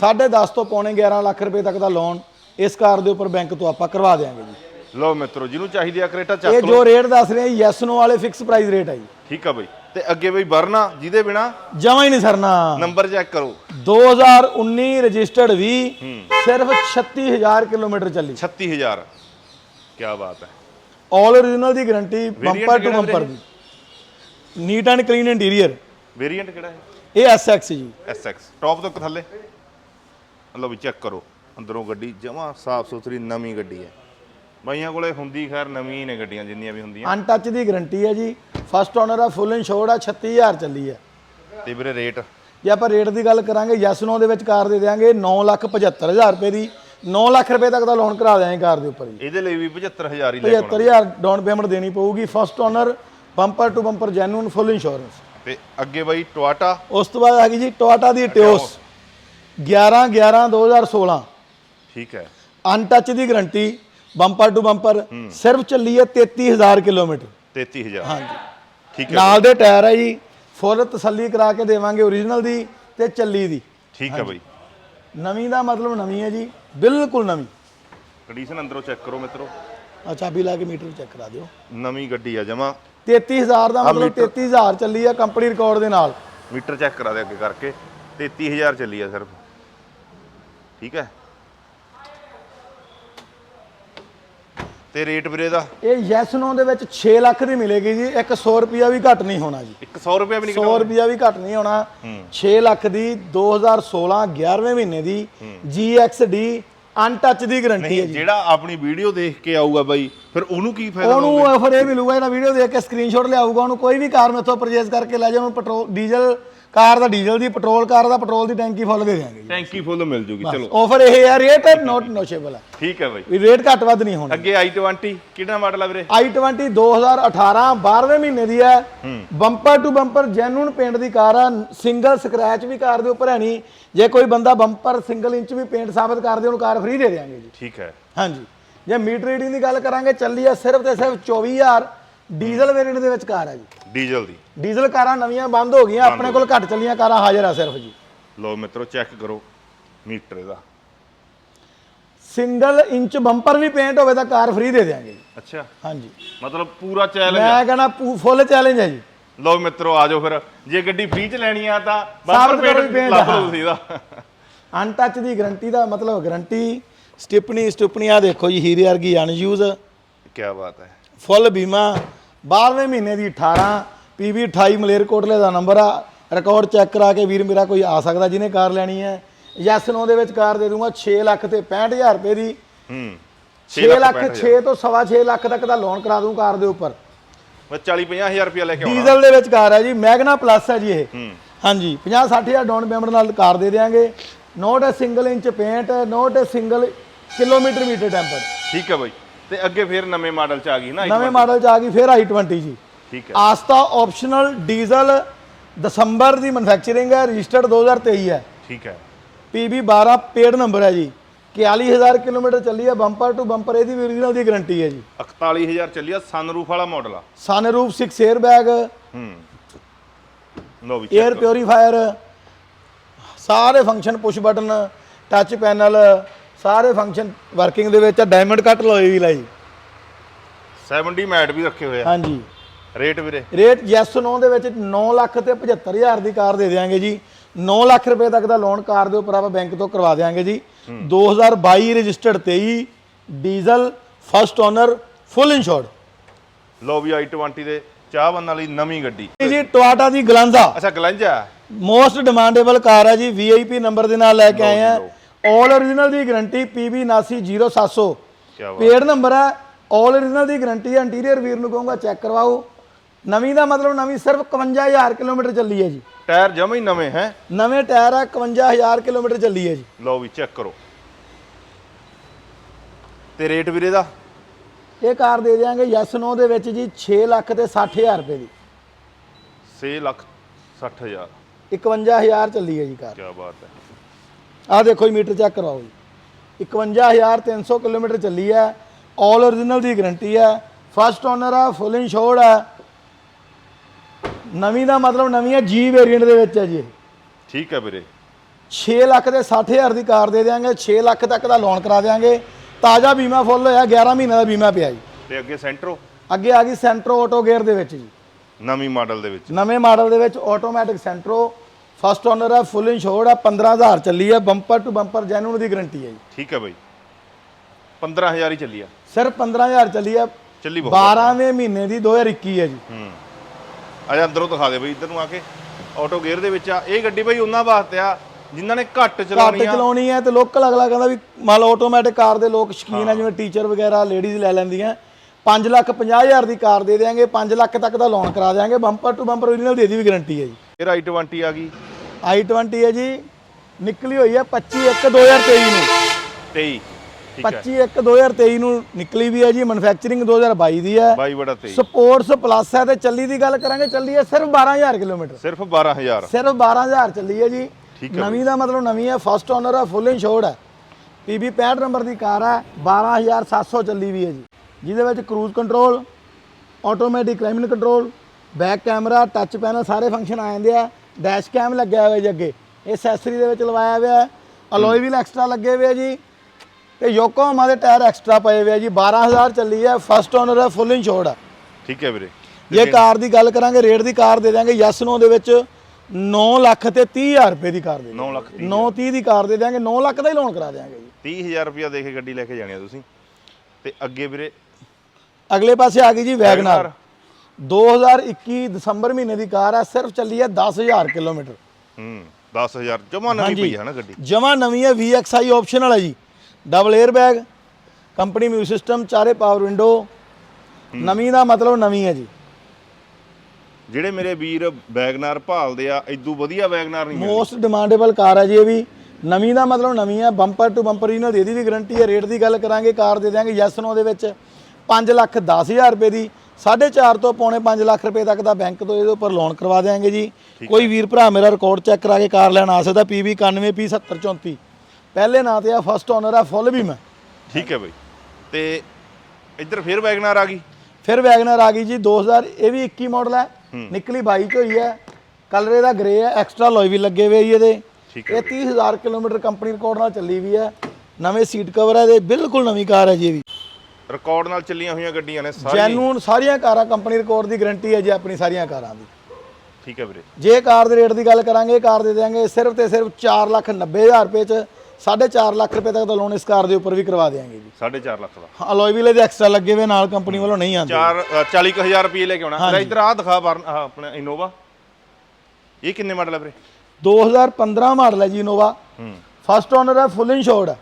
10.5 ਤੋਂ ਪੌਣੇ 11 ਲੱਖ ਰੁਪਏ ਤੱਕ ਦਾ ਲੋਨ ਇਸ ਕਾਰ ਦੇ ਉੱਪਰ ਬੈਂਕ ਤੋਂ ਆਪਾਂ ਕਰਵਾ ਦੇਵਾਂਗੇ ਜੀ। ਲਓ ਮਿੱਤਰੋ ਜਿਹਨੂੰ ਚਾਹੀਦੀ ਆ ਕਰੇਟਾ ਇਹ ਚੱਕ ਲਓ। ਜੋ ਰੇਟ ਦੱਸ ਰਹੇ ਯੈਸ ਨੋ ਵਾਲੇ ਫਿਕਸ ਪ੍ਰਾਈਸ ਰੇਟ ਹੈ ਜੀ। ਠੀਕ ਆ ਬਾਈ। ਤੇ ਅੱਗੇ ਬਈ ਵਰਨਾ ਜਿਹਦੇ ਬਿਨਾ ਜਮਾ ਹੀ ਨਹੀਂ ਸਰਨਾ। ਨੰਬਰ ਚੈੱਕ ਕਰੋ। 2019 ਰਜਿਸਟਰਡ ਵੀ ਸਿਰਫ 36000 ਕਿਲੋਮੀਟਰ ਚੱਲੀ। 36000 ਕੀ ਬਾਤ ਹੈ। ਆਲ ਓਰੀਜਨਲ ਦੀ guarantee bumper to bumper the. Neat and clean interior variant ਕਿਹੜਾ ਹੈ? ਇਹ SX ਜੀ। SX ਟੌਪ ਤੋਂ ਥੱਲੇ। ਲਓ ਵੀ ਚੈੱਕ ਕਰੋ। ਅੰਦਰੋਂ ਗੱਡੀ ਜਮਾ ਸਾਫ਼ ਸੁਥਰੀ ਨਵੀਂ ਗੱਡੀ ਹੈ। ਬਾਈਆਂ ਕੋਲੇ ਹੁੰਦੀ ਖੈਰ ਨਵੀਂ ਨੇ ਗੱਡੀਆਂ ਜਿੰਨੀਆਂ ਵੀ ਹੁੰਦੀਆਂ। ਅਨਟੱਚ ਦੀ ਗਾਰੰਟੀ ਹੈ ਜੀ। ਫਸਟ ਓਨਰ ਆ ਫੁੱਲ ਇੰਸ਼ੋਰਡ ਆ 36000 ਚੱਲੀ ਹੈ। ਤੇ ਵੀਰੇ ਰੇਟ ਜੇ ਆਪਾਂ ਰੇਟ ਦੀ ਗੱਲ ਕਰਾਂਗੇ ਯੈਸ ਨੋ ਦੇ ਵਿੱਚ ਕਾਰ ਦੇ ਦੇਵਾਂਗੇ 975000 ਰੁਪਏ ਦੀ। 9 ਲੱਖ ਰੁਪਏ ਤੱਕ ਦਾ ਲੋਨ ਕਰਾ ਦੇਵਾਂਗੇ ਕਾਰ ਦੇ ਉੱਪਰ ਜੀ। ਇਹਦੇ ਲਈ ਵੀ 75000 ਹੀ ਲੈ ਕੇ ਆਉਣਾ। 75000 ਡਾਊਨ ਪੇਮੈਂਟ ਦੇਣੀ ਪਊਗੀ first owner bumper to bumper genuine full insurance ਤੇ ਅੱਗੇ ਬਾਈ ਟੋਆਟਾ ਉਸ ਤੋਂ ਬਾਅਦ ਆ ਗਈ ਜੀ ਟੋਇਟਾ ਦੀ ਟਿਓਸ 11 11 2016 ਠੀਕ ਹੈ। ਅਨਟੱਚ ਦੀ ਗਾਰੰਟੀ ਬੰਪਰ ਟੂ ਬੰਪਰ ਸਿਰਫ ਚੱਲੀ ਹੈ 33000 ਕਿਲੋਮੀਟਰ। 33000 ਹਾਂਜੀ। ਠੀਕ ਹੈ। ਨਾਲ ਦੇ ਟਾਇਰ ਹੈ ਜੀ ਫੁੱਲ ਤਸੱਲੀ ਕਰਾ ਕੇ ਦੇਵਾਂਗੇ ਓਰੀਜਨਲ ਦੀ ਤੇ ਚੱਲੀ ਦੀ। ਠੀਕ ਹੈ ਬਾਈ। ਨਵੀਂ ਦਾ ਮਤਲਬ ਨਵੀਂ ਹੈ ਜੀ ਬਿਲਕੁਲ ਨਵੀਂ। ਕੰਡੀਸ਼ਨ ਅੰਦਰੋਂ ਚੈੱਕ ਕਰੋ ਮਿੱਤਰੋ। ਆ ਚਾਬੀ ਲਾ ਕੇ ਮੀਟਰ ਚੈੱਕ ਕਰਾ ਦਿਓ। ਨਵੀਂ ਗੱਡੀ ਆ ਜਮਾ। 33000 ਦਾ ਮਤਲਬ 33000 ਚੱਲੀ ਹੈ ਕੰਪਨੀ ਰਿਕਾਰਡ ਦੇ ਨਾਲ। ਮੀਟਰ ਚੈੱਕ ਕਰਾ ਦੇ ਅੱਗੇ ਕਰਕੇ। 33000 ਚੱਲੀ ਆ ਸਿਰਫ। ਠੀਕ ਹੈ? ਤੇ ਰੇਟ ਵੀਰੇ ਦਾ? ਇਹ ਯੈਸ ਨੋ ਦੇ ਵਿੱਚ 6 ਲੱਖ ਦੀ ਮਿਲੇਗੀ ਜੀ। ਇੱਕ 100 ਰੁਪਿਆ ਵੀ ਘੱਟ ਨਹੀਂ ਹੋਣਾ ਜੀ। 100 ਰੁਪਏ ਵੀ ਨਹੀਂ 100 ਰੁਪਿਆ ਵੀ ਘੱਟ ਨਹੀਂ ਹੋਣਾ। 6 ਲੱਖ ਦੀ 2016 11ਵੇਂ ਮਹੀਨੇ ਦੀ GXD ਅਨਟੱਚ ਦੀ ਗਾਰੰਟੀ ਹੈ ਜੀ। ਜਿਹੜਾ ਆਪਣੀ ਵੀਡੀਓ ਦੇਖ ਕੇ ਆਊਗਾ ਬਾਈ ਫਿਰ ਉਹਨੂੰ ਕੀ ਫਾਇਦਾ ਉਹਨੂੰ ਫਿਰ ਇਹ ਮਿਲੂਗਾ ਜਿਹੜਾ ਵੀਡੀਓ ਦੇਖ ਕੇ ਸਕਰੀਨਸ਼ਾਟ ਲਿਆਊਗਾ ਉਹਨੂੰ ਕੋਈ ਵੀ ਕਾਰ ਮੇਥੋਂ ਪਰਚੇਸ ਕਰਕੇ ਲੈ ਜਾ ਉਹਨੂੰ ਪੈਟਰੋਲ ਡੀਜ਼ਲ ਕਾਰ ਦਾ ਡੀਜ਼ਲ ਦੀ ਪੈਟਰੋਲ ਕਾਰ ਦਾ ਪੈਟਰੋਲ ਦੀ ਟੈਂਕੀ ਫੁੱਲ ਦੇ ਦਿਆਂਗੇ ਟੈਂਕੀ ਫੁੱਲ ਮਿਲ ਜੂਗੀ ਚਲੋ। ਆਫਰ ਇਹ ਹੈ ਰੇਟ ਨੋਟ ਨੋਸ਼ੇਬਲ ਹੈ ਠੀਕ ਹੈ ਬਾਈ। ਵੀ ਰੇਟ ਘੱਟ ਵੱਧ ਨਹੀਂ ਹੋਣਾ। ਅੱਗੇ i20 ਕਿਹੜਾ ਮਾਡਲ ਆ ਵੀਰੇ? i20 2018 12ਵੇਂ ਮਹੀਨੇ ਦੀ ਹੈ। Bumper to bumper genuine paint the car ਆ। ਸਿੰਗਲ ਸਕ੍ਰੈਚ ਵੀ ਕਾਰ ਦੇ ਉੱਪਰ ਹੈ ਨਹੀਂ। ਜੇ ਕੋਈ ਬੰਦਾ ਬੰਪਰ ਸਿੰਗਲ ਇੰਚ ਵੀ ਪੇਂਟ ਸਾਬਤ ਕਰਦੇ ਉਹਨੂੰ ਕਾਰ ਫ੍ਰੀ ਦੇ ਦੇਵਾਂਗੇ ਜੀ। ਠੀਕ ਹੈ। ਹਾਂਜੀ। ਜੇ ਮੀਟਰ ਰੀਡਿੰਗ ਦੀ ਗੱਲ ਕਰਾਂਗੇ ਚੱਲੀ ਆ ਸਿਰਫ ਤੇ ਸਿਰਫ 24000 ਡੀਜ਼ਲ ਵੇਰੀਐਂਟ ਦੇ ਵਿੱਚ ਕਾਰ ਹੈ ਜੀ। ਡੀਜ਼ਲ ਦੀ। ਡੀਜ਼ਲ ਕਾਰਾਂ ਨਵੀਆਂ ਬੰਦ ਹੋ ਗਈਆਂ ਆਪਣੇ ਕੋਲ ਘੱਟ ਚੱਲੀਆਂ ਕਾਰਾਂ ਹਾਜ਼ਰ ਆ ਸਿਰਫ ਜੀ। ਲਓ ਮਿੱਤਰੋ ਚੈੱਕ ਕਰੋ ਮੀਟਰ ਇਹਦਾ। ਸਿੰਗਲ ਇੰਚ ਬੰਪਰ ਵੀ ਪੇਂਟ ਹੋਵੇ ਤਾਂ ਕਾਰ ਫ੍ਰੀ ਦੇ ਦੇਵਾਂਗੇ ਅੱਛਾ। ਹਾਂਜੀ। ਮਤਲਬ ਪੂਰਾ ਚੈਲੰਜ ਮੈਂ ਕਹਿੰਦਾ ਫੁੱਲ ਚੈਲੰਜ ਹੈ ਜੀ। ਲਓ ਮਿੱਤਰੋ ਆ ਜਾਓ ਫਿਰ। ਜੇ ਗੱਡੀ ਫ੍ਰੀ ਚ ਲੈਣੀ ਆ ਤਾਂ ਬੰਪਰ ਪੇਂਟ ਲੱਭ ਲਓ। ਤੁਸੀਂ ਇਹਦਾ। ਅਨਟੱਚ ਦੀ ਗਾਰੰਟੀ ਦਾ ਮਤਲਬ ਗਾਰੰਟੀ ਸਟਿਪਨੀ ਸਟਿਪਨੀ ਆ ਦੇਖੋ ਜੀ ਹੀਰੇ ਵਰਗੀ ਅਨਯੂਜ਼ ਕੀ ਬਾਤ ਹੈ। ਫੁੱਲ ਬੀਮਾ 12ਵੇਂ ਮਹੀਨੇ ਦੀ 18 ਪੀਬੀ 28 ਮਲੇਰਕੋਟਲੇ ਦਾ ਨੰਬਰ ਆ। ਰਿਕਾਰਡ ਚੈੱਕ ਕਰਾ ਕੇ ਵੀਰ ਮੇਰਾ ਕੋਈ ਆ ਸਕਦਾ ਜਿਹਨੇ ਕਾਰ ਲੈਣੀ ਹੈ। ਯੈਸ ਨੋ ਦੇ ਵਿੱਚ ਕਾਰ ਦੇ ਦੂੰਗਾ 6 ਲੱਖ ਤੇ 65000 ਰੁਪਏ ਦੀ। ਹੂੰ 6 ਲੱਖ 6 ਤੋਂ ਸਵਾ 6 ਲੱਖ ਤੱਕ ਦਾ ਲੋਨ ਕਰਾ ਦੂੰ ਕਾਰ ਦੇ ਉੱਪਰ। ਮੈਂ 40 50000 ਰੁਪਇਆ ਲੈ ਕੇ ਆਉਣਾ। ਡੀਜ਼ਲ ਦੇ ਵਿੱਚ ਕਾਰ ਹੈ ਜੀ ਮੈਗਨਾ ਪਲੱਸ ਹੈ ਜੀ ਇਹ। ਹਾਂਜੀ 50 60000 ਡਾਊਨ ਪੇਮੈਂਟ ਨਾਲ ਕਾਰ ਦੇ ਦੇਾਂਗੇ not a single inch paint not a single kilometre meter tamper ਠੀਕ ਹੈ ਬਾਈ। ਤੇ ਅੱਗੇ ਫਿਰ ਨਵੇਂ ਮਾਡਲ ਚ ਆ ਗਈ ਨਾ ਨਵੇਂ ਮਾਡਲ ਚ ਆ ਗਈ ਫਿਰ i20 ਜੀ। ਠੀਕ ਹੈ। ਆਸਤਾ ਆਪਸ਼ਨਲ ਡੀਜ਼ਲ ਦਸੰਬਰ ਦੀ ਮੈਨੂਫੈਕਚਰਿੰਗ ਹੈ ਰਜਿਸਟਰਡ 2023 ਹੈ। ਠੀਕ ਹੈ। PB 12 ਪੇਡ ਨੰਬਰ ਹੈ ਜੀ। 41000 ਕਿਲੋਮੀਟਰ ਚੱਲੀ ਹੈ ਬੰਪਰ ਟੂ ਬੰਪਰ ਇਹਦੀ ਵੀ origignal ਦੀ ਗਾਰੰਟੀ ਹੈ ਜੀ। 41000 ਚੱਲਿਆ ਸਨਰੂਫ ਵਾਲਾ ਮਾਡਲ ਆ। ਸਨਰੂਫ 6 에ਅਰ ਬੈਗ ਹੂੰ। ਲੋ ਵੀ 에ਅਰ ਪਿਉਰੀਫਾਇਰ ਸਾਰੇ function push button touch panel ਸਾਰੇ ਫੰਕਸ਼ਨ ਵਰਕਿੰਗ ਦੇ ਵਿੱਚ ਡਾਇਮੰਡ ਕੱਟ ਲੋਏ ਵੀ ਲਾਈ। 70 ਮੈਟ ਵੀ ਰੱਖੇ ਹੋਏ ਆ। ਹਾਂਜੀ। ਰੇਟ ਵੀਰੇ? ਰੇਟ ਯੈਸ ਨੋ ਦੇ ਵਿੱਚ 9 ਲੱਖ ਤੇ 75000 ਦੀ ਕਾਰ ਦੇ ਦੇਵਾਂਗੇ ਜੀ। 9 ਲੱਖ ਰੁਪਏ ਤੱਕ ਦਾ ਲੋਨ ਕਾਰ ਦੇ ਉੱਪਰ ਆਪਾਂ ਬੈਂਕ ਤੋਂ ਕਰਵਾ ਦੇਵਾਂਗੇ ਜੀ। 2022 registered 23 diesel first owner full insured low ਵੀ i20 ਦੇ ਚਾਹਵੰਨ ਵਾਲੀ ਨਵੀਂ ਗੱਡੀ। ਜੀ ਟੋਆਟਾ ਦੀ ਗਲਾਂਜ਼ਾ ਅੱਛਾ ਗਲੰਜਾ ਮੋਸਟ ਡਿਮਾਂਡੇਬਲ ਕਾਰ ਹੈ ਜੀ ਵੀਆਈਪੀ ਨੰਬਰ ਦੇ ਨਾਲ ਲੈ ਕੇ ਆਏ ਆ। ਆਲ origignal ਦੀ ਗਾਰੰਟੀ PB 89700 ਕੀ ਬਾਤ ਪੇਡ ਨੰਬਰ ਹੈ ਆਲ origignal ਦੀ ਗਾਰੰਟੀ ਹੈ ਇੰਟੀਰੀਅਰ ਵੀਰ ਨੂੰ ਕਹੂੰਗਾ ਚੈੱਕ ਕਰਵਾਓ। ਨਵੀਂ ਦਾ ਮਤਲਬ ਨਵੀਂ ਸਿਰਫ 51000 ਕਿਲੋਮੀਟਰ ਚੱਲੀ ਹੈ ਜੀ। ਟਾਇਰ ਜਮਾ ਹੀ ਨਵੇਂ ਹੈ। ਨਵੇਂ ਟਾਇਰ ਆ 51000 ਕਿਲੋਮੀਟਰ ਚੱਲੀ ਹੈ ਜੀ। ਲਓ ਵੀ ਚੈੱਕ ਕਰੋ। ਤੇ ਰੇਟ ਵੀਰੇ ਦਾ? ਇਹ ਕਾਰ ਦੇ ਦੇਵਾਂਗੇ ਯੈਸ ਨੋ ਦੇ ਵਿੱਚ ਜੀ 6 ਲੱਖ ਤੇ 60000 ਰੁਪਏ ਦੀ। 6 ਲੱਖ 60000 51000 ਚੱਲੀ ਹੈ ਜੀ ਕਾਰ। ਕੀ ਬਾਤ ਹੈ। ਆਹ ਦੇਖੋ ਜੀ ਮੀਟਰ ਚੈੱਕ ਕਰਵਾਓ ਜੀ। 51300 ਕਿਲੋਮੀਟਰ ਚੱਲੀ ਹੈ। ਆਲ origignal ਦੀ ਗਾਰੰਟੀ ਹੈ। ਫਸਟ ਓਨਰ ਆ ਫੁੱਲ ਇੰਸ਼ੋਰਡ ਹੈ। ਨਵੀਂ ਦਾ ਮਤਲਬ ਨਵੀਂ ਹੈ ਜੀ ਵੇਰੀਐਂਟ ਦੇ ਵਿੱਚ ਹੈ ਜੀ। ਠੀਕ ਹੈ ਵੀਰੇ। 6 ਲੱਖ ਦੇ 60000 ਦੀ ਕਾਰ ਦੇ ਦੇਵਾਂਗੇ 6 ਲੱਖ ਤੱਕ ਦਾ ਲੋਨ ਕਰਾ ਦੇਵਾਂਗੇ ਤਾਜ਼ਾ ਬੀਮਾ ਫੁੱਲ ਹੋਇਆ 11 ਮਹੀਨੇ ਦਾ ਬੀਮਾ ਪਿਆ ਜੀ। ਤੇ ਅੱਗੇ ਸੈਂਟਰੋ ਅੱਗੇ ਆ ਗਈ ਸੈਂਟਰੋ ਆਟੋ ਗੇਅਰ ਦੇ ਵਿੱਚ ਜੀ। ਨਵੀਂ ਮਾਡਲ ਦੇ ਵਿੱਚ। ਨਵੇਂ ਮਾਡਲ ਦੇ ਵਿੱਚ ਆਟੋਮੈਟਿਕ ਸੈਂਟਰੋ ਫਸਟ ਓਨਰ ਹੈ ਫੁੱਲ ਇੰਸ਼ੋਰਡ ਹੈ 15000 ਚੱਲੀ ਹੈ ਬੰਪਰ ਟੂ ਬੰਪਰ ਜੈਨੂਨ ਦੀ ਗਾਰੰਟੀ ਹੈ ਜੀ। ਠੀਕ ਹੈ ਬਾਈ। 15000 ਹੀ ਚੱਲੀ ਆ। ਸਿਰਫ 15000 ਚੱਲੀ ਹੈ ਚੱਲੀ ਬਹੁਤ 12ਵੇਂ ਮਹੀਨੇ ਦੀ 2021 ਹੈ ਜੀ। ਹੂੰ। ਆ ਜਾ ਅੰਦਰੋਂ ਦਿਖਾ ਦੇ ਬਈ ਇੱਧਰ ਨੂੰ ਆ ਕੇ। ਆਟੋ ਗੇਅਰ ਦੇ ਵਿੱਚ ਆ। ਇਹ ਗੱਡੀ ਬਈ ਉਹਨਾਂ ਵਾਸਤੇ ਆ ਜਿਨ੍ਹਾਂ ਨੇ ਘੱਟ ਘੱਟ ਚਲਾਉਣੀ ਆ। ਚਲਾਉਣੀ ਹੈ ਤੇ ਲੋਕਲ ਅਗਲਾ ਕਹਿੰਦਾ ਵੀ ਮੰਨ ਲਓ ਆਟੋਮੈਟਿਕ ਕਾਰ ਦੇ ਲੋਕ ਸ਼ਕੀਨ ਆ ਜਿਵੇਂ ਟੀਚਰ ਵਗੈਰਾ ਲੇਡੀਜ਼ ਲੈ ਲੈਂਦੀਆਂ। 5 ਲੱਖ 50000 ਦੀ ਕਾਰ ਦੇ ਦੇਾਂਗੇ 5 ਲੱਖ ਤੱਕ ਦਾ ਲੋਨ ਕਰਾ ਦੇਾਂਗੇ ਬੰਪਰ ਟੂ ਬੰਪਰ original ਦੀ ਇਹਦੀ ਵੀ ਗਾਰੰਟੀ ਹੈ ਜੀ। ਫਿਰ i20 ਆ ਗਈ। I20 ਹੈ ਜੀ। ਨਿਕਲੀ ਹੋਈ ਹੈ 25 1 2023 ਨੂੰ। 23 ਠੀਕ ਹੈ। 25 1 2023 ਨੂੰ ਨਿਕਲੀ ਵੀ ਹੈ ਜੀ ਮੈਨੂਫੈਕਚਰਿੰਗ 2022 ਦੀ ਹੈ। ਬਾਈ ਬੜਾ 23 ਸਪੋਰਟਸ ਪਲੱਸ ਹੈ ਤੇ ਚੱਲੀ ਦੀ ਗੱਲ ਕਰਾਂਗੇ ਚੱਲੀ ਹੈ ਸਿਰਫ 12000 ਕਿਲੋਮੀਟਰ। ਸਿਰਫ 12000 ਸਿਰਫ 12000 ਚੱਲੀ ਹੈ ਜੀ। ਨਵੀਂ ਦਾ ਮਤਲਬ ਨਵੀਂ ਹੈ ਫਸਟ ਓਨਰ ਹੈ ਫੁੱਲ ਇੰਸ਼ੋਰਡ ਹੈ। PB 65 ਨੰਬਰ ਦੀ ਕਾਰ ਹੈ 12700 ਚੱਲੀ ਵੀ ਹੈ ਜੀ। ਜਿਹਦੇ ਵਿੱਚ cruise control automatic climate control back camera touch panel ਸਾਰੇ ਫੰਕਸ਼ਨ ਆ ਜਾਂਦੇ ਆ। ਡੈਸ਼ ਕੈਮ ਲੱਗਿਆ ਹੋਇਆ ਜੀ ਅੱਗੇ। ਇਹ ਐਕਸੈਸਰੀ ਦੇ ਵਿੱਚ ਲਵਾਇਆ ਹੋਇਆ ਹੈ। ਅਲੋਏ ਵੀਲ ਐਕਸਟਰਾ ਲੱਗੇ ਹੋਏ ਆ ਜੀ। ਤੇ ਯੋਕੋਹਾਮਾ ਦੇ ਟਾਇਰ ਐਕਸਟਰਾ ਪਏ ਹੋਏ ਆ ਜੀ। 12000 ਚੱਲੀ ਹੈ। ਫਸਟ ਓਨਰ ਹੈ ਫੁੱਲ ਇੰਸ਼ੋਰਡ ਹੈ। ਠੀਕ ਹੈ ਵੀਰੇ। ਜੇ ਕਾਰ ਦੀ ਗੱਲ ਕਰਾਂਗੇ ਰੇਟ ਦੀ ਕਾਰ ਦੇ ਦਾਂਗੇ ਯਸ ਨੋ ਦੇ ਵਿੱਚ 9 ਲੱਖ ਤੇ 30000 ਰੁਪਏ ਦੀ ਕਾਰ ਦੇ 9 ਲੱਖ 9 30 ਦੀ ਕਾਰ ਦੇ ਦਾਂਗੇ 9 ਲੱਖ ਦਾ ਹੀ ਲੋਨ ਕਰਾ ਦਿਆਂਗੇ ਜੀ। 30000 ਰੁਪਇਆ ਦੇ ਕੇ ਗੱਡੀ ਲੈ ਕੇ ਜਾਣੀ ਆ ਤੁਸੀਂ। ਤੇ ਅੱਗੇ ਵੀਰੇ ਅਗਲੇ ਪਾਸੇ ਆ ਗਈ ਜੀ ਵੈਗਨਾਰ। 2021 ਦਸੰਬਰ ਮਹੀਨੇ ਦੀ ਕਾਰ ਹੈ ਸਿਰਫ ਚੱਲੀ ਹੈ 10000 ਕਿਲੋਮੀਟਰ। ਹੂੰ 10000 ਜਮਾ ਨਵੀਂ ਪਈ ਹੈ ਨਾ ਗੱਡੀ। ਜਮਾ ਨਵੀਂ ਹੈ VXI ਜੀ। ਡਬਲ 에ਅਰ ਬੈਗ ਕੰਪਨੀ ਮਿਊ ਸਿਸਟਮ ਚਾਰੇ ਪਾਵਰ ਵਿੰਡੋ ਨਵੀਂ ਦਾ ਮਤਲਬ ਨਵੀਂ ਹੈ ਜੀ। ਜਿਹੜੇ ਮੇਰੇ ਵੀਰ ਵੈਗਨਾਰ ਭਾਲਦੇ ਆ ਇਦੋਂ ਵਧੀਆ ਵੈਗਨਾਰ ਨਹੀਂ ਮੋਸਟ ਡਿਮਾਂਡੇਬਲ ਕਾਰ ਹੈ ਜੀ ਇਹ ਵੀ। ਨਵੀਂ ਦਾ ਮਤਲਬ ਨਵੀਂ ਹੈ ਬੰਪਰ ਟੂ ਬੰਪਰ ਇਹਨਾਂ ਦੀ ਇਹਦੀ ਵੀ ਗਾਰੰਟੀ ਹੈ ਰੇਟ ਦੀ ਗੱਲ ਕਰਾਂਗੇ ਕਾਰ ਦੇ ਦਿਆਂਗੇ ਯੈਸ ਨੋ ਦੇ ਵਿੱਚ। 5 ਲੱਖ 10000 ਰੁਪਏ ਦੀ। 4.5 ਤੋਂ ਪੌਣੇ 5 ਲੱਖ ਰੁਪਏ ਤੱਕ ਦਾ ਬੈਂਕ ਤੋਂ ਇਹਦੇ ਉੱਪਰ ਲੋਨ ਕਰਵਾ ਦਿਆਂਗੇ ਜੀ। ਕੋਈ ਵੀਰ ਭਰਾ ਮੇਰਾ ਰਿਕਾਰਡ ਚੈੱਕ ਕਰਾ ਕੇ ਕਾਰ ਲੈਣ ਆ ਸਕਦਾ PB 91P 7034 ਪਹਿਲੇ ਨਾਂ ਤੇ ਆ ਫਸਟ ਓਨਰ ਆ ਫੁੱਲ ਵੀ ਮੈਂ। ਠੀਕ ਹੈ ਬਈ। ਤੇ ਇੱਧਰ ਫਿਰ ਵੈਗਨਾਰ ਆ ਗਈ? ਫਿਰ ਵੈਗਨਰ ਆ ਗਈ ਜੀ 2000 ਇਹ ਵੀ 21 ਮਾਡਲ ਹੈ। ਨਿਕਲੀ 22 ਚ ਹੋਈ ਹੈ ਕਲਰ ਇਹਦਾ ਗ੍ਰੇ ਹੈ ਐਕਸਟਰਾ ਲੋਈ ਵੀ ਲੱਗੇ ਹੋਏ ਜੀ ਇਹਦੇ। ਇਹ 30000 ਕਿਲੋਮੀਟਰ ਕੰਪਨੀ ਰਿਕਾਰਡ ਨਾਲ ਚੱਲੀ ਵੀ ਹੈ ਨਵੇਂ ਸੀਟ ਕਵਰ ਹੈ ਇਹਦੇ ਬਿਲਕੁਲ ਨਵੀਂ ਕਾਰ ਹੈ ਜੀ ਇਹ ਵੀ ਰਿਕਾਰਡ ਨਾਲ ਚੱਲੀਆਂ ਹੋਈਆਂ ਗੱਡੀਆਂ ਨੇ ਸਾਰੀਆਂ। ਜੈਨੂਨ ਸਾਰੀਆਂ ਕਾਰਾਂ ਕੰਪਨੀ ਰਿਕਾਰਡ ਦੀ ਗਾਰੰਟੀ ਹੈ ਜੀ ਆਪਣੀ ਸਾਰੀਆਂ ਕਾਰਾਂ ਦੀ। ਠੀਕ ਹੈ ਵੀਰੇ। ਜੇ ਕਾਰ ਦੇ ਰੇਟ ਦੀ ਗੱਲ ਕਰਾਂਗੇ ਕਾਰ ਦੇ ਦੇਾਂਗੇ ਸਿਰਫ ਤੇ ਸਿਰਫ 490000 ਰੁਪਏ ਚ 4.5 ਲੱਖ ਰੁਪਏ ਤੱਕ ਦਾ ਲੋਨ ਇਸ ਕਾਰ ਦੇ ਉੱਪਰ ਵੀ ਕਰਵਾ ਦੇਵਾਂਗੇ ਜੀ। 4.5 ਲੱਖ ਦਾ। ਹਾਂ ਅਲੋਏ ਵੀਲ ਦੇ ਐਕਸਟਰਾ ਲੱਗੇ ਹੋਏ ਨਾਲ ਕੰਪਨੀ ਵੱਲੋਂ ਨਹੀਂ ਆਉਂਦੇ। 4 40000 ਰੁਪਏ ਲੈ ਕੇ ਆਉਣਾ। ਲੈ ਇੱਧਰ ਆ ਦਿਖਾ ਆਪਣਾ ਇਨੋਵਾ ਇਹ ਕਿੰਨੇ ਮਾਡਲ ਹੈ ਵੀਰੇ? 2015 ਮਾਡਲ ਹੈ ਜੀ ਇਨੋਵਾ ਹੂੰ। ਫਸਟ ਓਨਰ ਹੈ ਫੁੱਲ ਇੰਸ਼ੋਰਡ ਹੈ।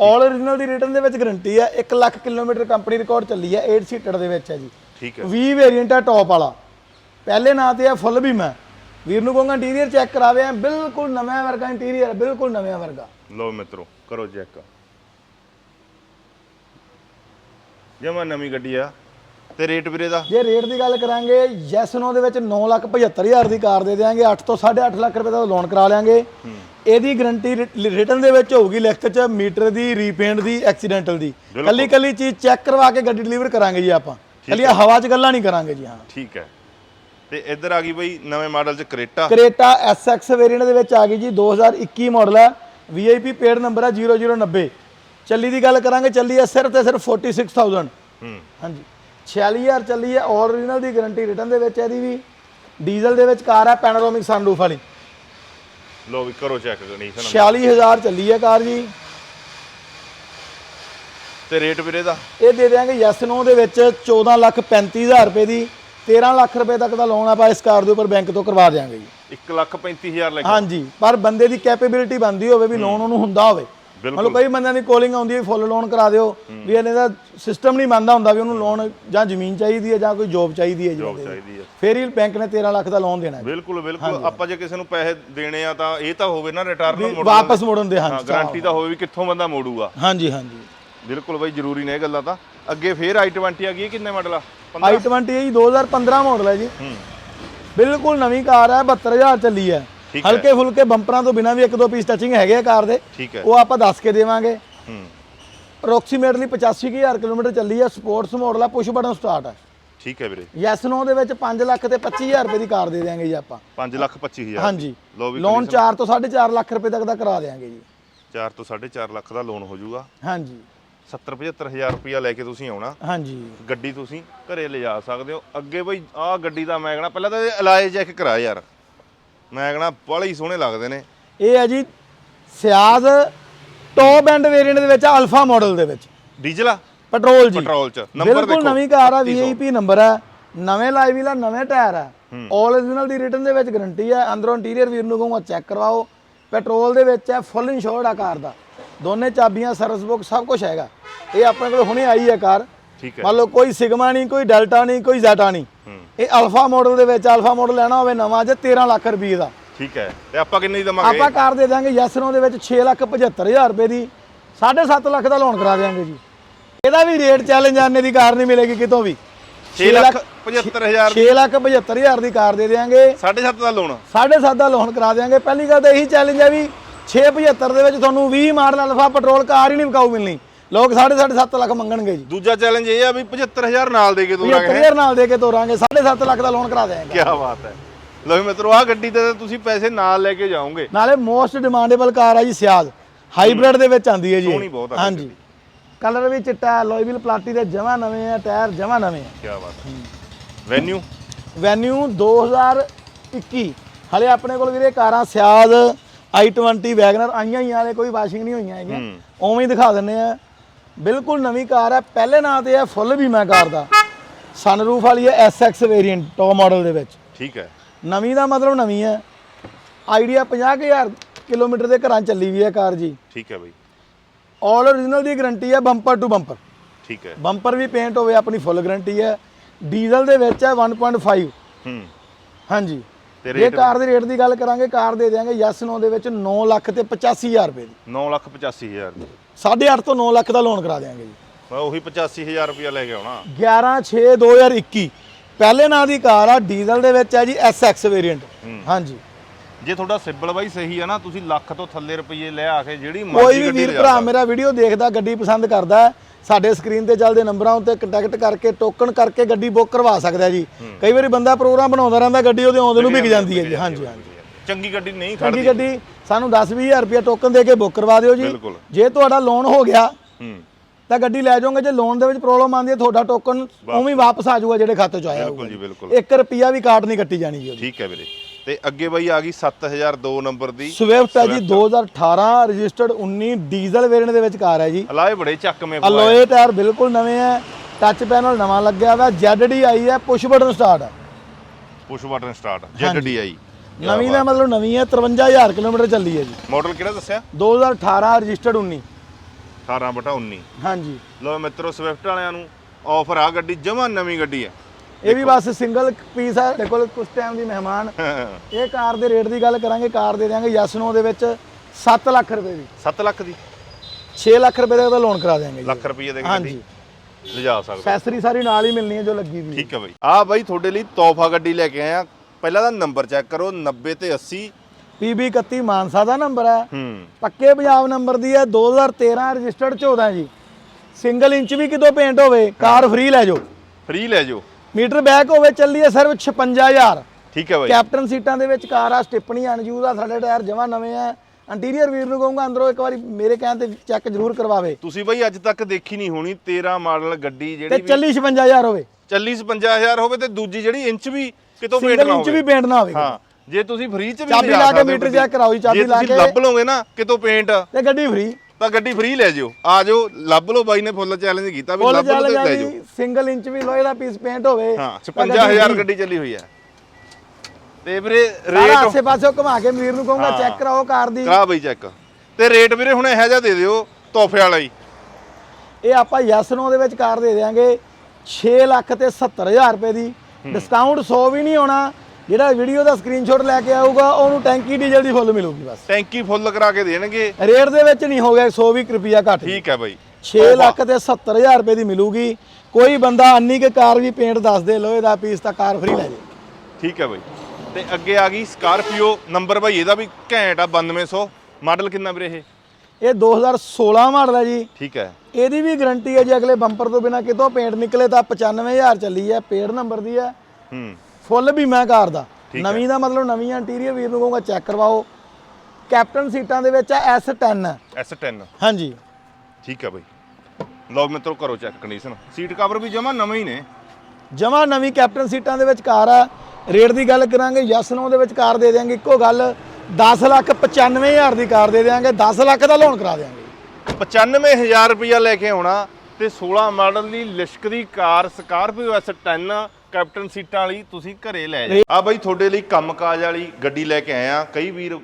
ਆਲ origignal ਦੀ ਰਿਟਰਨ ਦੇ ਵਿੱਚ ਗਾਰੰਟੀ ਹੈ। 1 ਲੱਖ ਕਿਲੋਮੀਟਰ ਕੰਪਨੀ ਰਿਕਾਰਡ ਚੱਲੀ ਹੈ। 8 ਸੀਟਰ ਦੇ ਵਿੱਚ ਹੈ ਜੀ। ਠੀਕ ਹੈ। 20 ਵੇਰੀਐਂਟ ਹੈ ਟੌਪ ਵਾਲਾ। ਪਹਿਲੇ ਨਾਂ ਤੇ ਹੈ ਫੁੱਲ ਵੀ ਮੈਂ ਵੀਰ ਨੂੰ ਕਹੂੰਗਾ ਇੰਟੀਰੀਅਰ ਚੈੱਕ ਕਰਾਵੇ ਐਂ। ਬਿਲਕੁਲ ਨਵੇਂ ਵਰਗਾ ਇੰਟੀਰੀਅਰ ਬਿਲਕੁਲ ਨਵੇਂ ਵਰਗਾ। ਲਓ ਮਿੱਤਰੋ ਕਰੋ ਚੈੱਕ ਜਮਾ ਨਵੀਂ ਗੱਡੀ ਆ। ਤੇ ਰੇਟ ਵੀਰੇ ਦਾ? ਜੇ ਰੇਟ ਦੀ ਗੱਲ ਕਰਾਂਗੇ ਯੈਸ ਨੋ ਦੇ ਵਿੱਚ 975000 ਦੀ ਕਾਰ ਦੇ ਦੇਵਾਂਗੇ 8 ਤੋਂ 8.5 ਲੱਖ ਰੁਪਏ ਦਾ ਲੋਨ ਕਰਾ ਲਾਂਗੇ ਇਹਦੀ ਗਾਰੰਟੀ ਰਿਟਰਨ ਦੇ ਵਿੱਚ ਹੋਊਗੀ ਲਿਖਤ ਚ ਮੀਟਰ ਦੀ ਰੀਪੇਂਟ ਦੀ ਐਕਸੀਡੈਂਟਲ ਦੀ। ਕੱਲੀ ਕੱਲੀ ਚੀਜ਼ ਚੈੱਕ ਕਰਵਾ ਕੇ ਗੱਡੀ ਡਿਲੀਵਰ ਕਰਾਂਗੇ ਜੀ ਆਪਾਂ। ਕੱਲੀ ਹਵਾ 'ਚ ਗੱਲਾਂ ਨਹੀਂ ਕਰਾਂਗੇ ਜੀ ਹਾਂ। ਠੀਕ ਹੈ। ਤੇ ਇੱਧਰ ਆ ਗਈ ਬਈ ਨਵੇਂ ਮਾਡਲ ਚ ਕਰੇਟਾ। ਕਰੇਟਾ SX ਵੇਰੀਐਂਟ ਦੇ ਵਿੱਚ ਆ ਗਈ ਜੀ 2021 ਮਾਡਲ ਹੈ। VIP ਪੇਡ ਨੰਬਰ ਹੈ 0090 ਚੱਲੀ ਦੀ ਗੱਲ ਕਰਾਂਗੇ ਚੱਲੀ ਹੈ ਸਿਰਫ ਤੇ ਸਿਰਫ 46000 ਹੂੰ। ਹਾਂਜੀ। 46000 ਚੱਲੀ ਹੈ ਓਰੀਜਨਲ ਦੀ ਗਾਰੰਟੀ ਰਿਟਰਨ ਦੇ ਵਿੱਚ ਇਹਦੀ ਵੀ। ਡੀਜ਼ਲ ਦੇ ਵਿੱਚ ਕਾਰ ਹੈ ਪੈਨੋਰਾਮਿਕ ਸਨਰੂਫ ਵਾਲੀ। ਲਓ ਵੀ ਕਰੋ ਚੈੱਕ ਕੰਡੀਸ਼ਨ 46000 ਚੱਲੀ ਹੈ ਕਾਰ ਜੀ। ਤੇ ਰੇਟ ਵੀਰੇ ਦਾ? ਇਹ ਦੇ ਦਿਆਂਗੇ ਯੈਸ ਨੋ ਦੇ ਵਿੱਚ 14 ਲੱਖ 35000 ਰੁਪਏ ਦੀ। 13 ਲੱਖ ਰੁਪਏ ਤੱਕ ਦਾ ਲੋਨ ਆਪਾਂ ਇਸ ਕਾਰ ਦੇ ਉੱਪਰ ਬੈਂਕ ਤੋਂ ਕਰਵਾ ਦਿਆਂਗੇ ਜੀ। 1 ਲੱਖ 35000 ਲੈ ਕੇ। ਹਾਂਜੀ ਪਰ ਬੰਦੇ ਦੀ ਕੈਪੇਬਿਲਿਟੀ ਬੰਦੀ ਹੋਵੇ ਵੀ ਲੋਨ ਉਹਨੂੰ ਹੁੰਦਾ ਹੋਵੇ। ਮਤਲਬ ਕਈ ਬੰਦਿਆਂ ਦੀ ਕੋਲਿੰਗ ਆਉਂਦੀ ਹੈ ਫੁੱਲ ਲੋਨ ਕਰਾ ਦਿਓ ਵੀ ਇਹਨੇ ਦਾ ਸਿਸਟਮ ਨਹੀਂ ਮੰਨਦਾ ਹੁੰਦਾ ਵੀ ਉਹਨੂੰ ਲੋਨ ਜਾਂ ਜ਼ਮੀਨ ਚਾਹੀਦੀ ਹੈ ਜਾਂ ਕੋਈ ਜੋਬ ਚਾਹੀਦੀ ਹੈ ਜੀ ਜੋਬ। ਚਾਹੀਦੀ ਆ ਫਿਰ ਹੀ ਬੈਂਕ ਨੇ 13 ਲੱਖ ਦਾ ਲੋਨ ਦੇਣਾ ਹੈ। ਬਿਲਕੁਲ ਬਿਲਕੁਲ। ਆਪਾਂ ਜੇ ਕਿਸੇ ਨੂੰ ਪੈਸੇ ਦੇਣੇ ਆ ਤਾਂ ਇਹ ਤਾਂ ਹੋਵੇ ਨਾ ਰਿਟਰਨ ਮੋੜ ਵਾਪਸ ਮੋੜਨ ਦੇ ਹਾਂ ਗਾਰੰਟੀ ਤਾਂ ਹੋਵੇ ਵੀ ਕਿੱਥੋਂ ਬੰਦਾ ਮੋੜੂਗਾ। ਹਾਂਜੀ ਹਾਂਜੀ। ਬਿਲਕੁਲ ਬਈ ਜ਼ਰੂਰੀ ਨੇ ਇਹ ਗੱਲਾਂ ਤਾਂ। ਅੱਗੇ ਫੇਰ i20 ਆ ਗਈ ਇਹ ਕਿੰਨੇ ਮਾਡਲ ਆ? 15 i20 ਹੈ ਜੀ 2015 ਮਾਡਲ ਹੈ ਜੀ। ਹੂੰ। ਬਿਲਕੁਲ ਨਵੀਂ ਕਾਰ ਹੈ 72000 ਚੱਲੀ ਹੈ ਹੈ। ਹਲਕੇ ਫੁਲਕੇ ਬੰਪਰਾਂ ਤੋਂ ਬਿਨਾ ਵੀ ਇੱਕ ਦੋ ਪੀਸ ਟੱਚਿੰਗ ਹੈਗੇ ਆ ਕਾਰ ਦੇ ਉਹ ਆਪਾਂ ਦੱਸ ਕੇ ਦੇਵਾਂਗੇ। ਹੂੰ। ਅਪਰੋਕਸੀਮੇਟਲੀ 85000 ਕਿਲੋਮੀਟਰ ਚੱਲੀ ਹੈ ਸਪੋਰਟਸ ਮਾਡਲ ਹੈ ਪੁਸ਼ ਬਟਨ ਸਟਾਰਟ ਹੈ ਠੀਕ ਹੈ ਵੀਰੇ। ਯੈਸ ਨੋ ਦੇ ਵਿੱਚ 5 ਲੱਖ ਤੇ 25000 ਰੁਪਏ ਦੀ ਕਾਰ ਦੇ ਦੇਵਾਂਗੇ ਜੀ ਆਪਾਂ। 5 ਲੱਖ 25000 ਹਾਂਜੀ। ਲੋਨ 4 ਤੋਂ 4.5 ਲੱਖ ਰੁਪਏ ਤੱਕ ਦਾ ਕਰਾ ਦੇਵਾਂਗੇ ਜੀ। 4 ਤੋਂ 4.5 ਲੱਖ ਦਾ ਲੋਨ ਹੋ ਜਾਊਗਾ। ਹਾਂਜੀ। 70 75000 ਰੁਪਇਆ ਲੈ ਕੇ ਤੁਸੀਂ ਆਉਣਾ। ਹਾਂਜੀ। ਗੱਡੀ ਤੁਸੀਂ ਘਰੇ ਲਿਜਾ ਸਕਦੇ ਹੋ। ਅੱਗੇ ਬਈ ਆਹ ਗੱਡੀ ਦਾ ਮੈਂ ਕਹਣਾ ਪਹਿਲਾਂ ਤਾਂ ਇਹ ਇਲਾਜ ਚੈੱਕ ਕਰਾ ਯਾਰ। ਮੈਂ ਕਹਣਾ ਬੜੇ ਹੀ ਸੋਹਣੇ ਲੱਗਦੇ ਨੇ। ਇਹ ਹੈ ਜੀ ਸਿਆਜ਼ ਟੌਪ ਐਂਡ ਵੇਰੀਐਂਟ ਦੇ ਵਿੱਚ ਅਲਫਾ ਮਾਡਲ ਦੇ ਵਿੱਚ। ਡੀਜ਼ਲ ਆ? ਪੈਟਰੋਲ ਜੀ। ਪੈਟਰੋਲ ਚ। ਨੰਬਰ ਬਿਲਕੁਲ ਦੇਖੋ ਨਵੀਂ ਕਾਰ ਆ ਵੀਆਈਪੀ ਨੰਬਰ ਹੈ ਨਵੇਂ ਲਾਈਵ ਵੀਲਾ ਨਵੇਂ ਟਾਇਰ ਆਲ origignal ਦੀ ਰਿਟਰਨ ਦੇ ਵਿੱਚ ਗਾਰੰਟੀ ਹੈ ਅੰਦਰੋਂ ਇੰਟੀਰੀਅਰ ਵੀਰ ਨੂੰ ਕਹੂੰਗਾ ਚੈੱਕ ਕਰਵਾਓ। ਪੈਟਰੋਲ ਦੇ ਵਿੱਚ ਹੈ ਫੁੱਲ ਇੰਸ਼ੋਰਡ ਆ ਕਾਰ ਦਾ। ਦੋਨੇ ਚਾਬੀਆਂ ਸਰਵਿਸ ਬੁੱਕ ਸਭ ਕੁਝ ਹੈਗਾ। ਇਹ ਆਪਣੇ ਕੋਲ ਹੁਣੇ ਆਈ ਹੈ ਕਾਰ। ਠੀਕ ਹੈ। ਮੰਨ ਲਓ ਕੋਈ ਸਿਗਮਾ ਨਹੀਂ ਕੋਈ ਡੈਲਟਾ ਨਹੀਂ ਕੋਈ ਜ਼ੈਟਾ ਨਹੀਂ। ਇਹ ਅਲਫਾ ਮਾਡਲ ਦੇ ਵਿੱਚ ਅਲਫਾ ਮਾਡਲ ਲੈਣਾ ਹੋਵੇ ਨਵਾਂ ਜੇ 13 ਲੱਖ ਰੁਪਏ ਦਾ। ਠੀਕ ਹੈ। ਤੇ ਆਪਾਂ ਕਿੰਨੇ ਦੀ ਦਵਾਂਗੇ? ਆਪਾਂ ਕਾਰ ਦੇ ਦਾਂਗੇ ਯੈਸਰੋ ਦੇ ਵਿੱਚ 6 ਲੱਖ 75000 ਰੁਪਏ ਦੀ। 7.5 ਲੱਖ ਦਾ ਲੋਨ ਕਰਾ ਦੇਵਾਂਗੇ ਜੀ। ਇਹਦਾ ਵੀ ਰੇਟ ਚੈਲੰਜ ਆਨੇ ਦੀ ਕਾਰ ਨਹੀਂ ਮਿਲੇਗੀ ਕਿਤੋਂ ਵੀ। 6 ਲੱਖ 75000 6 ਲੱਖ 75000 ਦੀ ਕਾਰ ਦੇ ਦੇਵਾਂਗੇ 7.5 ਦਾ ਲੋਨ 7.5 ਦਾ ਲੋਨ ਕਰਾ ਦੇਵਾਂਗੇ ਪਹਿਲੀ ਗੱਲ ਤਾਂ ਇਹੀ ਚੈਲੰਜ ਹੈ ਵੀ 675 ਦੇ ਵਿੱਚ ਤੁਹਾਨੂੰ 20 ਮਾਡਲ ਅਲਫਾ ਪੈਟਰੋਲ ਕਾਰ ਹੀ ਨਹੀਂ ਵਿਕਾਊ ਮਿਲਣੀ। ਲੋਕ 7.5 ਲੱਖ ਮੰਗਣਗੇ ਜੀ। ਦੂਜਾ ਚੈਲੰਜ ਇਹ ਆ ਵੀ 75000 ਨਾਲ ਦੇ ਕੇ ਦੂਰਾਂਗੇ 75000 ਨਾਲ ਦੇ ਕੇ ਤੋਰਾਂਗੇ 7.5 ਲੱਖ ਦਾ ਲੋਨ ਕਰਾ ਦੇਵਾਂਗੇ ਕੀ ਬਾਤ ਹੈ। ਲਓ ਵੀ ਮਿੱਤਰੋ ਆਹ ਗੱਡੀ ਤੇ ਤੁਸੀਂ ਪੈਸੇ ਨਾਲ ਲੈ ਕੇ ਜਾਓਗੇ। ਨਾਲੇ ਮੋਸਟ ਡਿਮਾਂਡੇਬਲ ਕਾਰ ਹੈ ਜੀ ਸਿਆਜ਼ ਹਾਈਬ੍ਰਿਡ ਦੇ ਵਿੱਚ ਆਂਦੀ ਹੈ ਜੀ ਇਹ। ਸੋਹਣੀ ਬਹੁਤ ਆ ਹਾਂਜੀ। ਕਲਰ ਵੀ ਚਿੱਟਾ ਹੈ ਲੋਈ ਵੀਲ ਪਲਾਟੀ ਦੇ ਜਮਾ ਨਵੇਂ ਆ ਟਾਇਰ ਜਮਾ ਨਵੇਂ ਆ। ਕੀ ਬਾਤ ਹੈ। ਵੈਨਿਊ ਵੈਨਿਊ 2021 ਹਲੇ ਆਪਣੇ ਕੋਲ ਵੀਰੇ ਕਾਰਾਂ ਸਿਆਜ਼ i20 ਵੈਗਨਰ ਆਈਆਂ ਹੀ ਆਲੇ ਕੋਈ ਵਾਸ਼ਿੰਗ ਨਹੀਂ ਹੋਈਆਂ ਹੈਗੀਆਂ। ਉਵੇਂ ਹੀ ਦਿਖਾ ਦਿੰਨੇ ਆ। ਬਿਲਕੁਲ ਨਵੀਂ ਕਾਰ ਹੈ। ਪਹਿਲੇ ਨਾਂ ਤੇ ਹੈ ਫੁੱਲ ਬੀਮਾ ਕਾਰ ਦਾ। ਸਨਰੂਫ ਵਾਲੀ ਹੈ SX ਵੇਰੀਐਂਟ ਟੌਪ ਮਾਡਲ ਦੇ ਵਿੱਚ। ਠੀਕ ਹੈ। ਨਵੀਂ ਦਾ ਮਤਲਬ ਨਵੀਂ ਹੈ। ਆਈਡੀਆ 50000 ਕਿਲੋਮੀਟਰ ਦੇ ਘਰਾਂ ਚੱਲੀ ਵੀ ਹੈ ਕਾਰ ਜੀ। ਠੀਕ ਹੈ ਬਈ। ਆਲ origignal ਦੀ ਗਾਰੰਟੀ ਹੈ ਬੰਪਰ ਟੂ ਬੰਪਰ ਠੀਕ ਹੈ। ਬੰਪਰ ਵੀ ਪੇਂਟ ਹੋਵੇ ਆਪਣੀ ਫੁੱਲ ਗਾਰੰਟੀ ਹੈ। ਡੀਜ਼ਲ ਦੇ ਵਿੱਚ ਹੈ 1.5 ਹੂੰ। ਹਾਂਜੀ। ਜੇ ਕਾਰ ਦੇ ਰੇਟ ਦੀ ਗੱਲ ਕਰਾਂਗੇ ਕਾਰ ਦੇ ਦੇਵਾਂਗੇ ਯੈਸ ਨੋ ਦੇ ਵਿੱਚ 9 ਲੱਖ ਤੇ 85000 ਰੁਪਏ ਦੀ। 9 ਲੱਖ 85000 ਦੀ। 8.5 ਤੋਂ 9 ਲੱਖ ਦਾ ਲੋਨ ਕਰਾ ਦੇਵਾਂਗੇ ਜੀ। ਮੈਂ ਉਹੀ 85000 ਰੁਪਇਆ ਲੈ ਕੇ ਆਉਣਾ। 11 6 2021 ਪਹਿਲੇ ਨਾਂ ਦੀ ਕਾਰ ਆ ਡੀਜ਼ਲ ਦੇ ਵਿੱਚ ਹੈ ਜੀ SX ਵੇਰੀਐਂਟ ਹਾਂਜੀ। ਜੇ ਤੁਹਾਡਾ ਸਿਬਲ ਬਾਈ ਸਹੀ ਆ ਨਾ ਤੁਸੀਂ ਲੱਖ ਤੋਂ ਥੱਲੇ ਰੁਪਏ ਲੈ ਆ ਕੇ ਜਿਹੜੀ ਕੋਈ ਮਰਜ਼ੀ ਵੀ ਗੱਡੀ ਵੀਰ ਭਰਾ ਮੇਰਾ ਵੀਡੀਓ ਦੇਖਦਾ ਗੱਡੀ ਪਸੰਦ ਕਰਦਾ ਸਾਡੇ ਸਕਰੀਨ ਤੇ ਚੱਲਦੇ ਨੰਬਰਾਂ ਉੱਤੇ ਕੰਟੈਕਟ ਕਰਕੇ ਟੋਕਨ ਕਰਕੇ ਗੱਡੀ ਬੁੱਕ ਕਰਵਾ ਸਕਦਾ ਜੀ। ਕਈ ਵਾਰੀ ਬੰਦਾ ਪ੍ਰੋਗਰਾਮ ਬਣਾਉਂਦਾ ਰਹਿੰਦਾ ਗੱਡੀ ਉਹਦੇ ਆਉਂਦੇ ਨੂੰ ਵਿਕ ਜਾਂਦੀ ਹੈ ਜੀ। ਹਾਂਜੀ ਹਾਂਜੀ। ਚੰਗੀ ਗੱਡੀ ਨਹੀਂ ਚੰਗੀ ਖੜਦੀ। ਗੱਡੀ ਸਾਨੂੰ 10-20000 ਰੁਪਏ ਟੋਕਨ ਦੇ ਕੇ ਬੁੱਕ ਕਰਵਾ ਦਿਓ ਜੀ। ਬਿਲਕੁਲ। ਜੇ ਤੁਹਾਡਾ ਲੋਨ ਹੋ ਗਿਆ ਹੂੰ। ਤਾਂ ਗੱਡੀ ਲੈ ਜਾਓਗੇ ਜੇ ਲੋਨ ਦੇ ਵਿੱਚ ਪ੍ਰੋਬਲਮ ਆਉਂਦੀ ਹੈ ਤੁਹਾਡਾ ਟੋਕਨ ਉਵੇਂ ਹੀ ਵਾਪਸ ਆ ਜਾਊਗਾ ਜਿਹੜੇ ਖਾਤੇ 'ਚ ਆਇਆ ਬਿਲਕੁਲ ਜੀ ਬਿਲਕੁਲ। 1 ਰੁਪਿਆ ਵੀ ਕਾਟ ਨਹੀਂ ਕੱਟੀ ਜਾਣੀ ਜੀ ਉਹਦੀ। ਠੀਕ ਹੈ ਵੀਰੇ। ਤੇ ਅੱਗੇ ਬਾਈ ਆ ਗਈ 7002 ਨੰਬਰ ਦੀ। ਸਵਿਫਟ ਹੈ ਜੀ 2018 ਰਜਿਸਟਰਡ 19 ਡੀਜ਼ਲ ਵੇਰੀਐਂਟ ਦੇ ਵਿੱਚ ਕਾਰ ਹੈ ਜੀ। ਅਲਾਏ ਬੜੇ ਚੱਕਵੇਂ ਅਲੋਏ ਟਾਇਰ ਬਿਲਕੁਲ ਨਵੇਂ ਹੈ ਟੱਚ ਪੈਨਲ ਨਵਾਂ ਲੱਗਿਆ ਵਾ ZD ਆਈ ਹੈ ਪੁਸ਼ ਬਟਨ ਸਟਾਰਟ ਹੈ। ਪੁਸ਼ ਬਟਨ ਸਟਾਰਟ ZDI ਨਵੀਂ ਦਾ ਮਤਲਬ ਨਵੀਂ ਹੈ 53000 ਕਿਲੋਮੀਟਰ ਚੱਲੀ ਹੈ ਜੀ। ਮਾਡਲ ਕਿਹੜਾ ਦੱਸਿਆ? 2018 ਰਜਿਸਟਰਡ 19 18 ਬਟਾ 19 ਹਾਂਜੀ। ਲੋ ਮਿੱਤਰੋ ਸਵਿਫਟ ਵਾਲਿਆਂ ਨੂੰ ਆਫਰ ਆ ਗੱਡੀ ਜਮਾ ਨਵੀਂ ਗੱਡੀ ਹੈ। ਇਹ ਵੀ ਬਸ ਸਿੰਗਲ ਪੀਸ ਹੈ ਸਾਡੇ ਕੋਲ ਕੁਝ ਟਾਈਮ ਦੀ ਮਹਿਮਾਨ। ਇਹ ਕਾਰ ਦੇ ਰੇਟ ਦੀ ਗੱਲ ਕਰਾਂਗੇ ਕਾਰ ਦੇ ਦਿਆਂਗੇ ਯਸਨੋ ਦੇ ਵਿੱਚ 7 ਲੱਖ ਰੁਪਏ ਦੀ। 7 ਲੱਖ ਦੀ? 6 ਲੱਖ ਰੁਪਏ ਦਾ ਲੋਨ ਕਰਾ ਦਿਆਂਗੇ ਜੀ। ਲੱਖ ਰੁਪਏ ਦੇ ਹਾਂਜੀ। ਗੱਡੀ ਲਿਜਾ ਸਕਦੇ। ਐਕਸੈਸਰੀ ਸਾਰੀ ਨਾਲ ਹੀ ਮਿਲਣੀ ਹੈ ਜੋ ਲੱਗੀ ਵੀ ਠੀਕ ਹੈ ਬਾਈ। ਆ ਬਾਈ ਤੁਹਾਡੇ ਲਈ ਤੋਹਫਾ ਗੱਡੀ ਲੈ ਕੇ ਆਏ ਆ। ਪਹਿਲਾਂ ਤਾਂ ਨੰਬਰ ਚੈੱਕ ਕਰੋ 90 ਤੇ 80 PB 31 ਮਾਨਸਾ ਦਾ ਨੰਬਰ ਹੈ। ਹੂੰ। ਪੱਕੇ ਪੰਜਾਬ ਨੰਬਰ ਦੀ ਹੈ 2013 ਰਜਿਸਟਰਡ 14 ਜੀ। ਸਿੰਗਲ ਇੰਚ ਵੀ ਕਿਤੋਂ ਪੇਂਟ ਹੋਵੇ ਕਾਰ ਫ੍ਰੀ ਲੈ ਜਾਓ। ਫ੍ਰੀ ਲੈ ਜਾਓ। ਮੀਟਰ ਬੈਕ ਹੋਵੇ ਚੱਲੀ ਹੈ ਸਿਰਫ 56000 ਠੀਕ ਹੈ ਬਾਈ। ਕੈਪਟਨ ਸੀਟਾਂ ਦੇ ਵਿੱਚ ਕਾਰ ਆ ਸਟਿਪਣੀ ਅਨਯੂਜ਼ ਆ ਸਾਡੇ ਟਾਇਰ ਜਮਾ ਨਵੇਂ ਆ। ਇੰਟੀਰੀਅਰ ਵੀਰ ਨੂੰ ਕਹੂੰਗਾ ਅੰਦਰੋਂ ਇੱਕ ਵਾਰੀ ਮੇਰੇ ਕਹਿਣ ਤੇ ਚੈੱਕ ਜ਼ਰੂਰ ਕਰਵਾਵੇ। ਤੁਸੀਂ ਬਾਈ ਅੱਜ ਤੱਕ ਦੇਖੀ ਨਹੀਂ ਹੋਣੀ 13 ਮਾਡਲ ਗੱਡੀ ਤੇ ਜਿਹੜੀ ਵੀ ਚੱਲੀ 56000 ਹੋਵੇ। ਚੱਲੀ 55000 ਹੋਵੇ ਤੇ ਦੂਜੀ ਜਿਹੜੀ ਇੰਚ ਵੀ ਕਿਤੋਂ ਪੇਂਟ ਸਿੰਗਲ ਨਾ ਇੰਚ ਹੋਵੇ। ਵੀ ਪੇਂਟ ਨਾ ਹੋਵੇ ਹਾਂ ਜੇ ਤੁਸੀਂ ਫ੍ਰੀ ਚ ਵੀ ਚਾਬੀ ਲਿਜਾ ਲਾ ਕੇ ਸਕਦੇ ਹੋ ਮੀਟਰ। ਚੈੱਕ ਕਰਾਓ ਜੀ, ਚਾਬੀ ਜੇ ਲਾ ਤੁਸੀਂ ਕੇ। ਲੱਭ ਲਓਗੇ ਨਾ ਕਿਤੋਂ ਪੇਂਟ ਤੇ ਗੱਡੀ ਫ੍ਰੀ ਤਾਂ ਗੱਡੀ ਫ੍ਰੀ ਲੈ ਜਿਓ। ਆ ਜਾਓ ਲੱਭ ਲਓ ਬਾਈ ਨੇ ਫੁੱਲ ਚੈਲੰਜ ਕੀਤਾ ਵੀ ਫੁੱਲ ਲੱਭ ਲਓ ਤੇ ਲੈ ਜਾਓ। ਜੀ ਸਿੰਗਲ ਇੰਚ ਵੀ ਲੋਹੇ ਦਾ ਪੀਸ ਪੇਂਟ ਹੋਵੇ ਹਾਂ ਤਾਂ 55000 free। ਗੱਡੀ ਚੱਲੀ ਹੋਈ ਹੈ। ਤੇ ਵੀਰੇ ਸਾਰਾ ਰੇਟ ਆਸੇ ਪਾਸੇ ਘੁਮਾ ਕੇ ਵੀਰ ਨੂੰ ਕਹੂੰਗਾ। ਚੈੱਕ ਕਰਾਓ ਕਾਰ ਦੀ। ਕਰਾ ਬਈ ਚੈੱਕ ਤੇ ਰੇਟ ਵੀਰੇ ਹੁਣ ਇਹੋ ਜਿਹਾ ਦੇ ਦਿਓ ਤੋਹਫੇ ਵਾਲਾ ਹੀ। ਇਹ ਆਪਾਂ ਯਸਨੋ ਦੇ ਵਿੱਚ ਕਾਰ ਦੇ ਦੇਾਂਗੇ 6 ਲੱਖ ਤੇ 70000 ਰੁਪਏ ਦੀ। ਡਿਸਕਾਊਂਟ 100 ਵੀ ਨਹੀਂ ਹੋਣਾ ਜਿਹੜਾ ਵੀਡੀਓ ਦਾ ਸਕਰੀਨਸ਼ਾਟ ਲੈ ਕੇ ਆਊਗਾ ਉਹਨੂੰ ਟੈਂਕੀ ਡੀਜ਼ਲ ਦੀ ਫੁੱਲ ਮਿਲੂਗੀ ਬਸ। ਟੈਂਕੀ ਫੁੱਲ ਕਰਾ ਕੇ ਦੇਣਗੇ। ਰੇਟ ਦੇ ਵਿੱਚ ਨਹੀਂ ਹੋ ਗਿਆ 100 ਵੀ ਰੁਪਿਆ ਘੱਟ। ਠੀਕ ਹੈ ਬਾਈ। 6 ਲੱਖ ਤੇ 70000 ਰੁਪਏ ਦੀ ਮਿਲੂਗੀ। ਕੋਈ ਬੰਦਾ ਅੰਨੀ ਕੇ ਕਾਰ ਵੀ ਪੇਂਟ ਦੱਸ ਦੇ ਲੋਹੇ ਦਾ ਪੀਸ ਤਾਂ ਕਾਰ ਫ੍ਰੀ ਲੈ ਜੇ। ਠੀਕ ਹੈ ਬਾਈ। ਤੇ ਅੱਗੇ ਆ ਗਈ ਸਕਾਰਪੀਓ ਨੰਬਰ ਬਾਈ ਇਹਦਾ ਵੀ ਘੈਂਟ ਆ 9200 ਮਾਡਲ ਕਿੰਨਾ ਵੀਰੇ ਇਹ? ਇਹ 2016 ਮਾਡਲ ਹੈ ਜੀ। ਠੀਕ ਹੈ। ਇਹਦੀ ਵੀ ਗਾਰੰਟੀ ਹੈ ਜੀ ਅਗਲੇ ਬੰਪਰ ਤੋਂ ਬਿਨਾ ਕਿਤੋਂ ਪੇਂਟ ਨਿਕਲੇ ਤਾਂ 95000 ਚੱਲੀ ਹੈ ਪੇੜ ਨੰਬਰ ਦੀ ਹੈ। ਹੂੰ। ਫੁੱਲ ਵੀ ਮੈਂ ਕਾਰ ਦਾ। ਨਵੀਂ ਦਾ ਮਤਲਬ ਨਵੀਂ ਇੰਟੀਰੀਅਰ ਵੀਰ ਨੂੰ ਕਹੂੰਗਾ ਚੈੱਕ ਕਰਵਾਓ। ਕੈਪਟਨ ਸੀਟਾਂ ਦੇ ਵਿੱਚ ਹੈ S10 S10 ਹਾਂਜੀ। ਠੀਕ ਹੈ ਬਾਈ। ਲਓ ਮਿੱਤਰੋ ਕਰੋ ਚੈੱਕ ਕੰਡੀਸ਼ਨ ਸੀਟ ਕਵਰ ਵੀ ਜਮਾ ਨਵੇਂ ਹੀ ਨੇ। ਜਮਾ ਨਵੀਂ ਕੈਪਟਨ ਸੀਟਾਂ ਦੇ ਵਿੱਚ ਕਾਰ ਆ ਰੇਟ ਦੀ ਗੱਲ ਕਰਾਂਗੇ ਯਸ ਨੋ ਦੇ ਵਿੱਚ ਕਾਰ ਦੇ ਦੇਾਂਗੇ ਇੱਕੋ ਗੱਲ 10 ਲੱਖ 95000 ਦੀ ਕਾਰ ਦੇ ਦੇਾਂਗੇ 10 ਲੱਖ ਦਾ ਲੋਨ ਕਰਾ ਦੇਾਂਗੇ 95000 ਰੁਪਇਆ ਲੈ ਕੇ ਆਉਣਾ ਤੇ 16 ਮਾਡਲ ਦੀ ਲਿਸ਼ਕ ਦੀ ਕਾਰ ਸਕਾਰਪੀਓ S10 ਕੈਪਟਨ ਸੀਟਾਂ ਵਾਲੀ ਤੁਸੀਂ ਘਰੇ ਲੈ ਜਾ ਆ ਬਾਈ ਤੁਹਾਡੇ ਲਈ ਕੰਮਕਾਜ ਵਾਲੀ ਗੱਡੀ ਲੈ ਕੇ ਆਏ ਆ। ਕਈ ਵੀਰ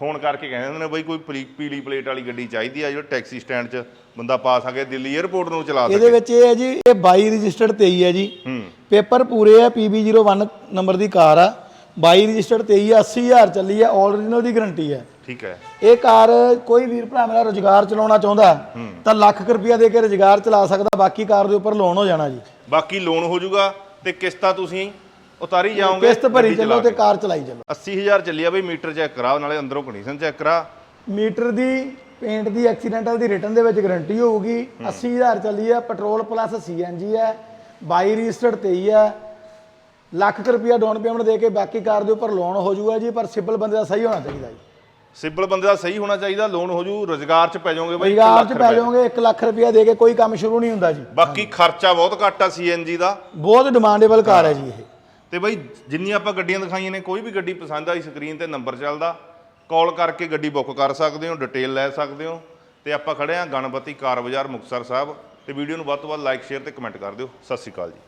ਫੋਨ ਕਰਕੇ ਕਹਿੰਦੇ ਹੁੰਦੇ ਨੇ ਬਾਈ ਕੋਈ ਪਲੀ- ਪੀਲੀ ਪਲੇਟ ਵਾਲੀ ਗੱਡੀ ਚਾਹੀਦੀ ਆ ਜਿਹੜਾ ਟੈਕਸੀ ਸਟੈਂਡ 'ਚ ਬੰਦਾ ਪਾ ਸਕੇ ਦਿੱਲੀ 에ਅਰਪੋਰਟ ਨੂੰ ਚਲਾ ਇਹਦੇ ਸਕੇ। ਵਿੱਚ ਇਹ ਹੈ ਜੀ ਇਹ 22 ਰਜਿਸਟਰਡ 23 ਹੈ ਜੀ। ਹੂੰ। ਪੇਪਰ ਪੂਰੇ ਆ PB01 ਨੰਬਰ ਦੀ ਕਾਰ ਆ। 22 ਰਜਿਸਟਰਡ 23 ਆ 80000 ਚੱਲੀ ਆ ਓਰੀਜਨਲ ਦੀ ਗਾਰੰਟੀ ਹੈ ਠੀਕ ਹੈ। ਇਹ ਕਾਰ ਕੋਈ ਵੀਰ ਭਰਾ ਮੇਰਾ ਰੋਜ਼ਗਾਰ ਚਲਾਉਣਾ ਚਾਹੁੰਦਾ ਤਾਂ ਲੱਖ ਕੁ ਰੁਪਇਆ ਦੇ ਕੇ ਰੋਜ਼ਗਾਰ ਚਲਾ ਸਕਦਾ ਬਾਕੀ ਕਾਰ ਦੇ ਉੱਪਰ ਲੋਨ ਹੋ ਜਾਣਾ ਜੀ। ਬਾਕੀ ਲੋਨ ਹੋ ਜਾਊਗਾ ਤੇ ਕਿਸ਼ਤਾਂ ਤੁਸੀਂ ਉਤਾਰੀ ਜਾਓਗੇ ਕਿਸ਼ਤ ਭਰੀ ਚੱਲੋ ਤੇ। ਕਾਰ ਚਲਾਈ ਚੱਲੋ। 80000 ਚੱਲੀ ਆ ਬਈ ਮੀਟਰ ਚੈੱਕ ਕਰਾ ਨਾਲੇ ਅੰਦਰੋਂ ਕੰਡੀਸ਼ਨ ਚੈੱਕ ਕਰਾ। ਮੀਟਰ ਦੀ ਪੇਂਟ ਦੀ ਐਕਸੀਡੈਂਟਲ ਦੀ ਰਿਟਰਨ ਦੇ ਵਿੱਚ ਗਾਰੰਟੀ ਹੋਊਗੀ। 80000 ਚੱਲੀ ਹੈ ਪੈਟਰੋਲ ਪਲੱਸ ਸੀਐਨਜੀ ਹੈ 22 ਰਜਿਸਟਰਡ 23 ਹੈ ਲੱਖ ਕੁ ਰੁਪਇਆ ਡਾਊਨ ਪੇਮੈਂਟ ਦੇ ਕੇ ਬਾਕੀ ਕਾਰ ਦੇ ਉੱਪਰ ਲੋਨ ਹੋ ਜਾਊਗਾ ਜੀ ਪਰ ਸਿਬਲ ਬੰਦੇ ਦਾ ਸਹੀ ਹੋਣਾ ਚਾਹੀਦਾ ਜੀ। ਸਿਬਲ ਬੰਦੇ ਦਾ ਸਹੀ ਹੋਣਾ ਚਾਹੀਦਾ ਲੋਨ ਹੋ ਜੂ ਰੋਜ਼ਗਾਰ 'ਚ ਪੈ ਜਾਓਗੇ ਬਈ ਰੋਜ਼ਗਾਰ 'ਚ ਪੈ। ਜਾਓਗੇ 1 ਲੱਖ ਰੁਪਇਆ ਦੇ ਕੇ ਕੋਈ ਕੰਮ ਸ਼ੁਰੂ ਨਹੀਂ ਹੁੰਦਾ ਜੀ। ਬਾਕੀ ਖਰਚਾ ਬਹੁਤ ਘੱਟ ਆ ਸੀਐਨਜੀ ਦਾ। ਬਹੁਤ ਡਿਮਾਂਡੇਬਲ ਕਾਰ ਹੈ ਜੀ ਇਹ। ਤੇ ਬਈ ਜਿੰਨੀਆਂ ਆਪਾਂ ਗੱਡੀਆਂ ਦਿਖਾਈਆਂ ਨੇ ਕੋਈ ਵੀ ਗੱਡੀ ਪਸੰਦ ਆਈ ਸਕਰੀਨ ਤੇ ਨੰਬਰ ਚੱਲਦਾ। ਕਾਲ ਕਰਕੇ ਗੱਡੀ ਬੁੱਕ ਕਰ ਸਕਦੇ ਹੋ ਡਿਟੇਲ ਲੈ ਸਕਦੇ ਹੋ। ਤੇ ਆਪਾਂ ਖੜੇ ਆ ਗਣਪਤੀ ਕਾਰ ਬਾਜ਼ਾਰ ਮੁਕਤਸਰ ਸਾਹਿਬ। ਤੇ ਵੀਡੀਓ ਨੂੰ ਵੱਧ ਤੋਂ ਵੱਧ ਲਾਈਕ ਸ਼ੇਅਰ ਤੇ ਕਮੈਂਟ ਕਰ ਦਿਓ। ਸਤਿ ਸ਼੍ਰੀ ਅਕਾਲ ਜੀ।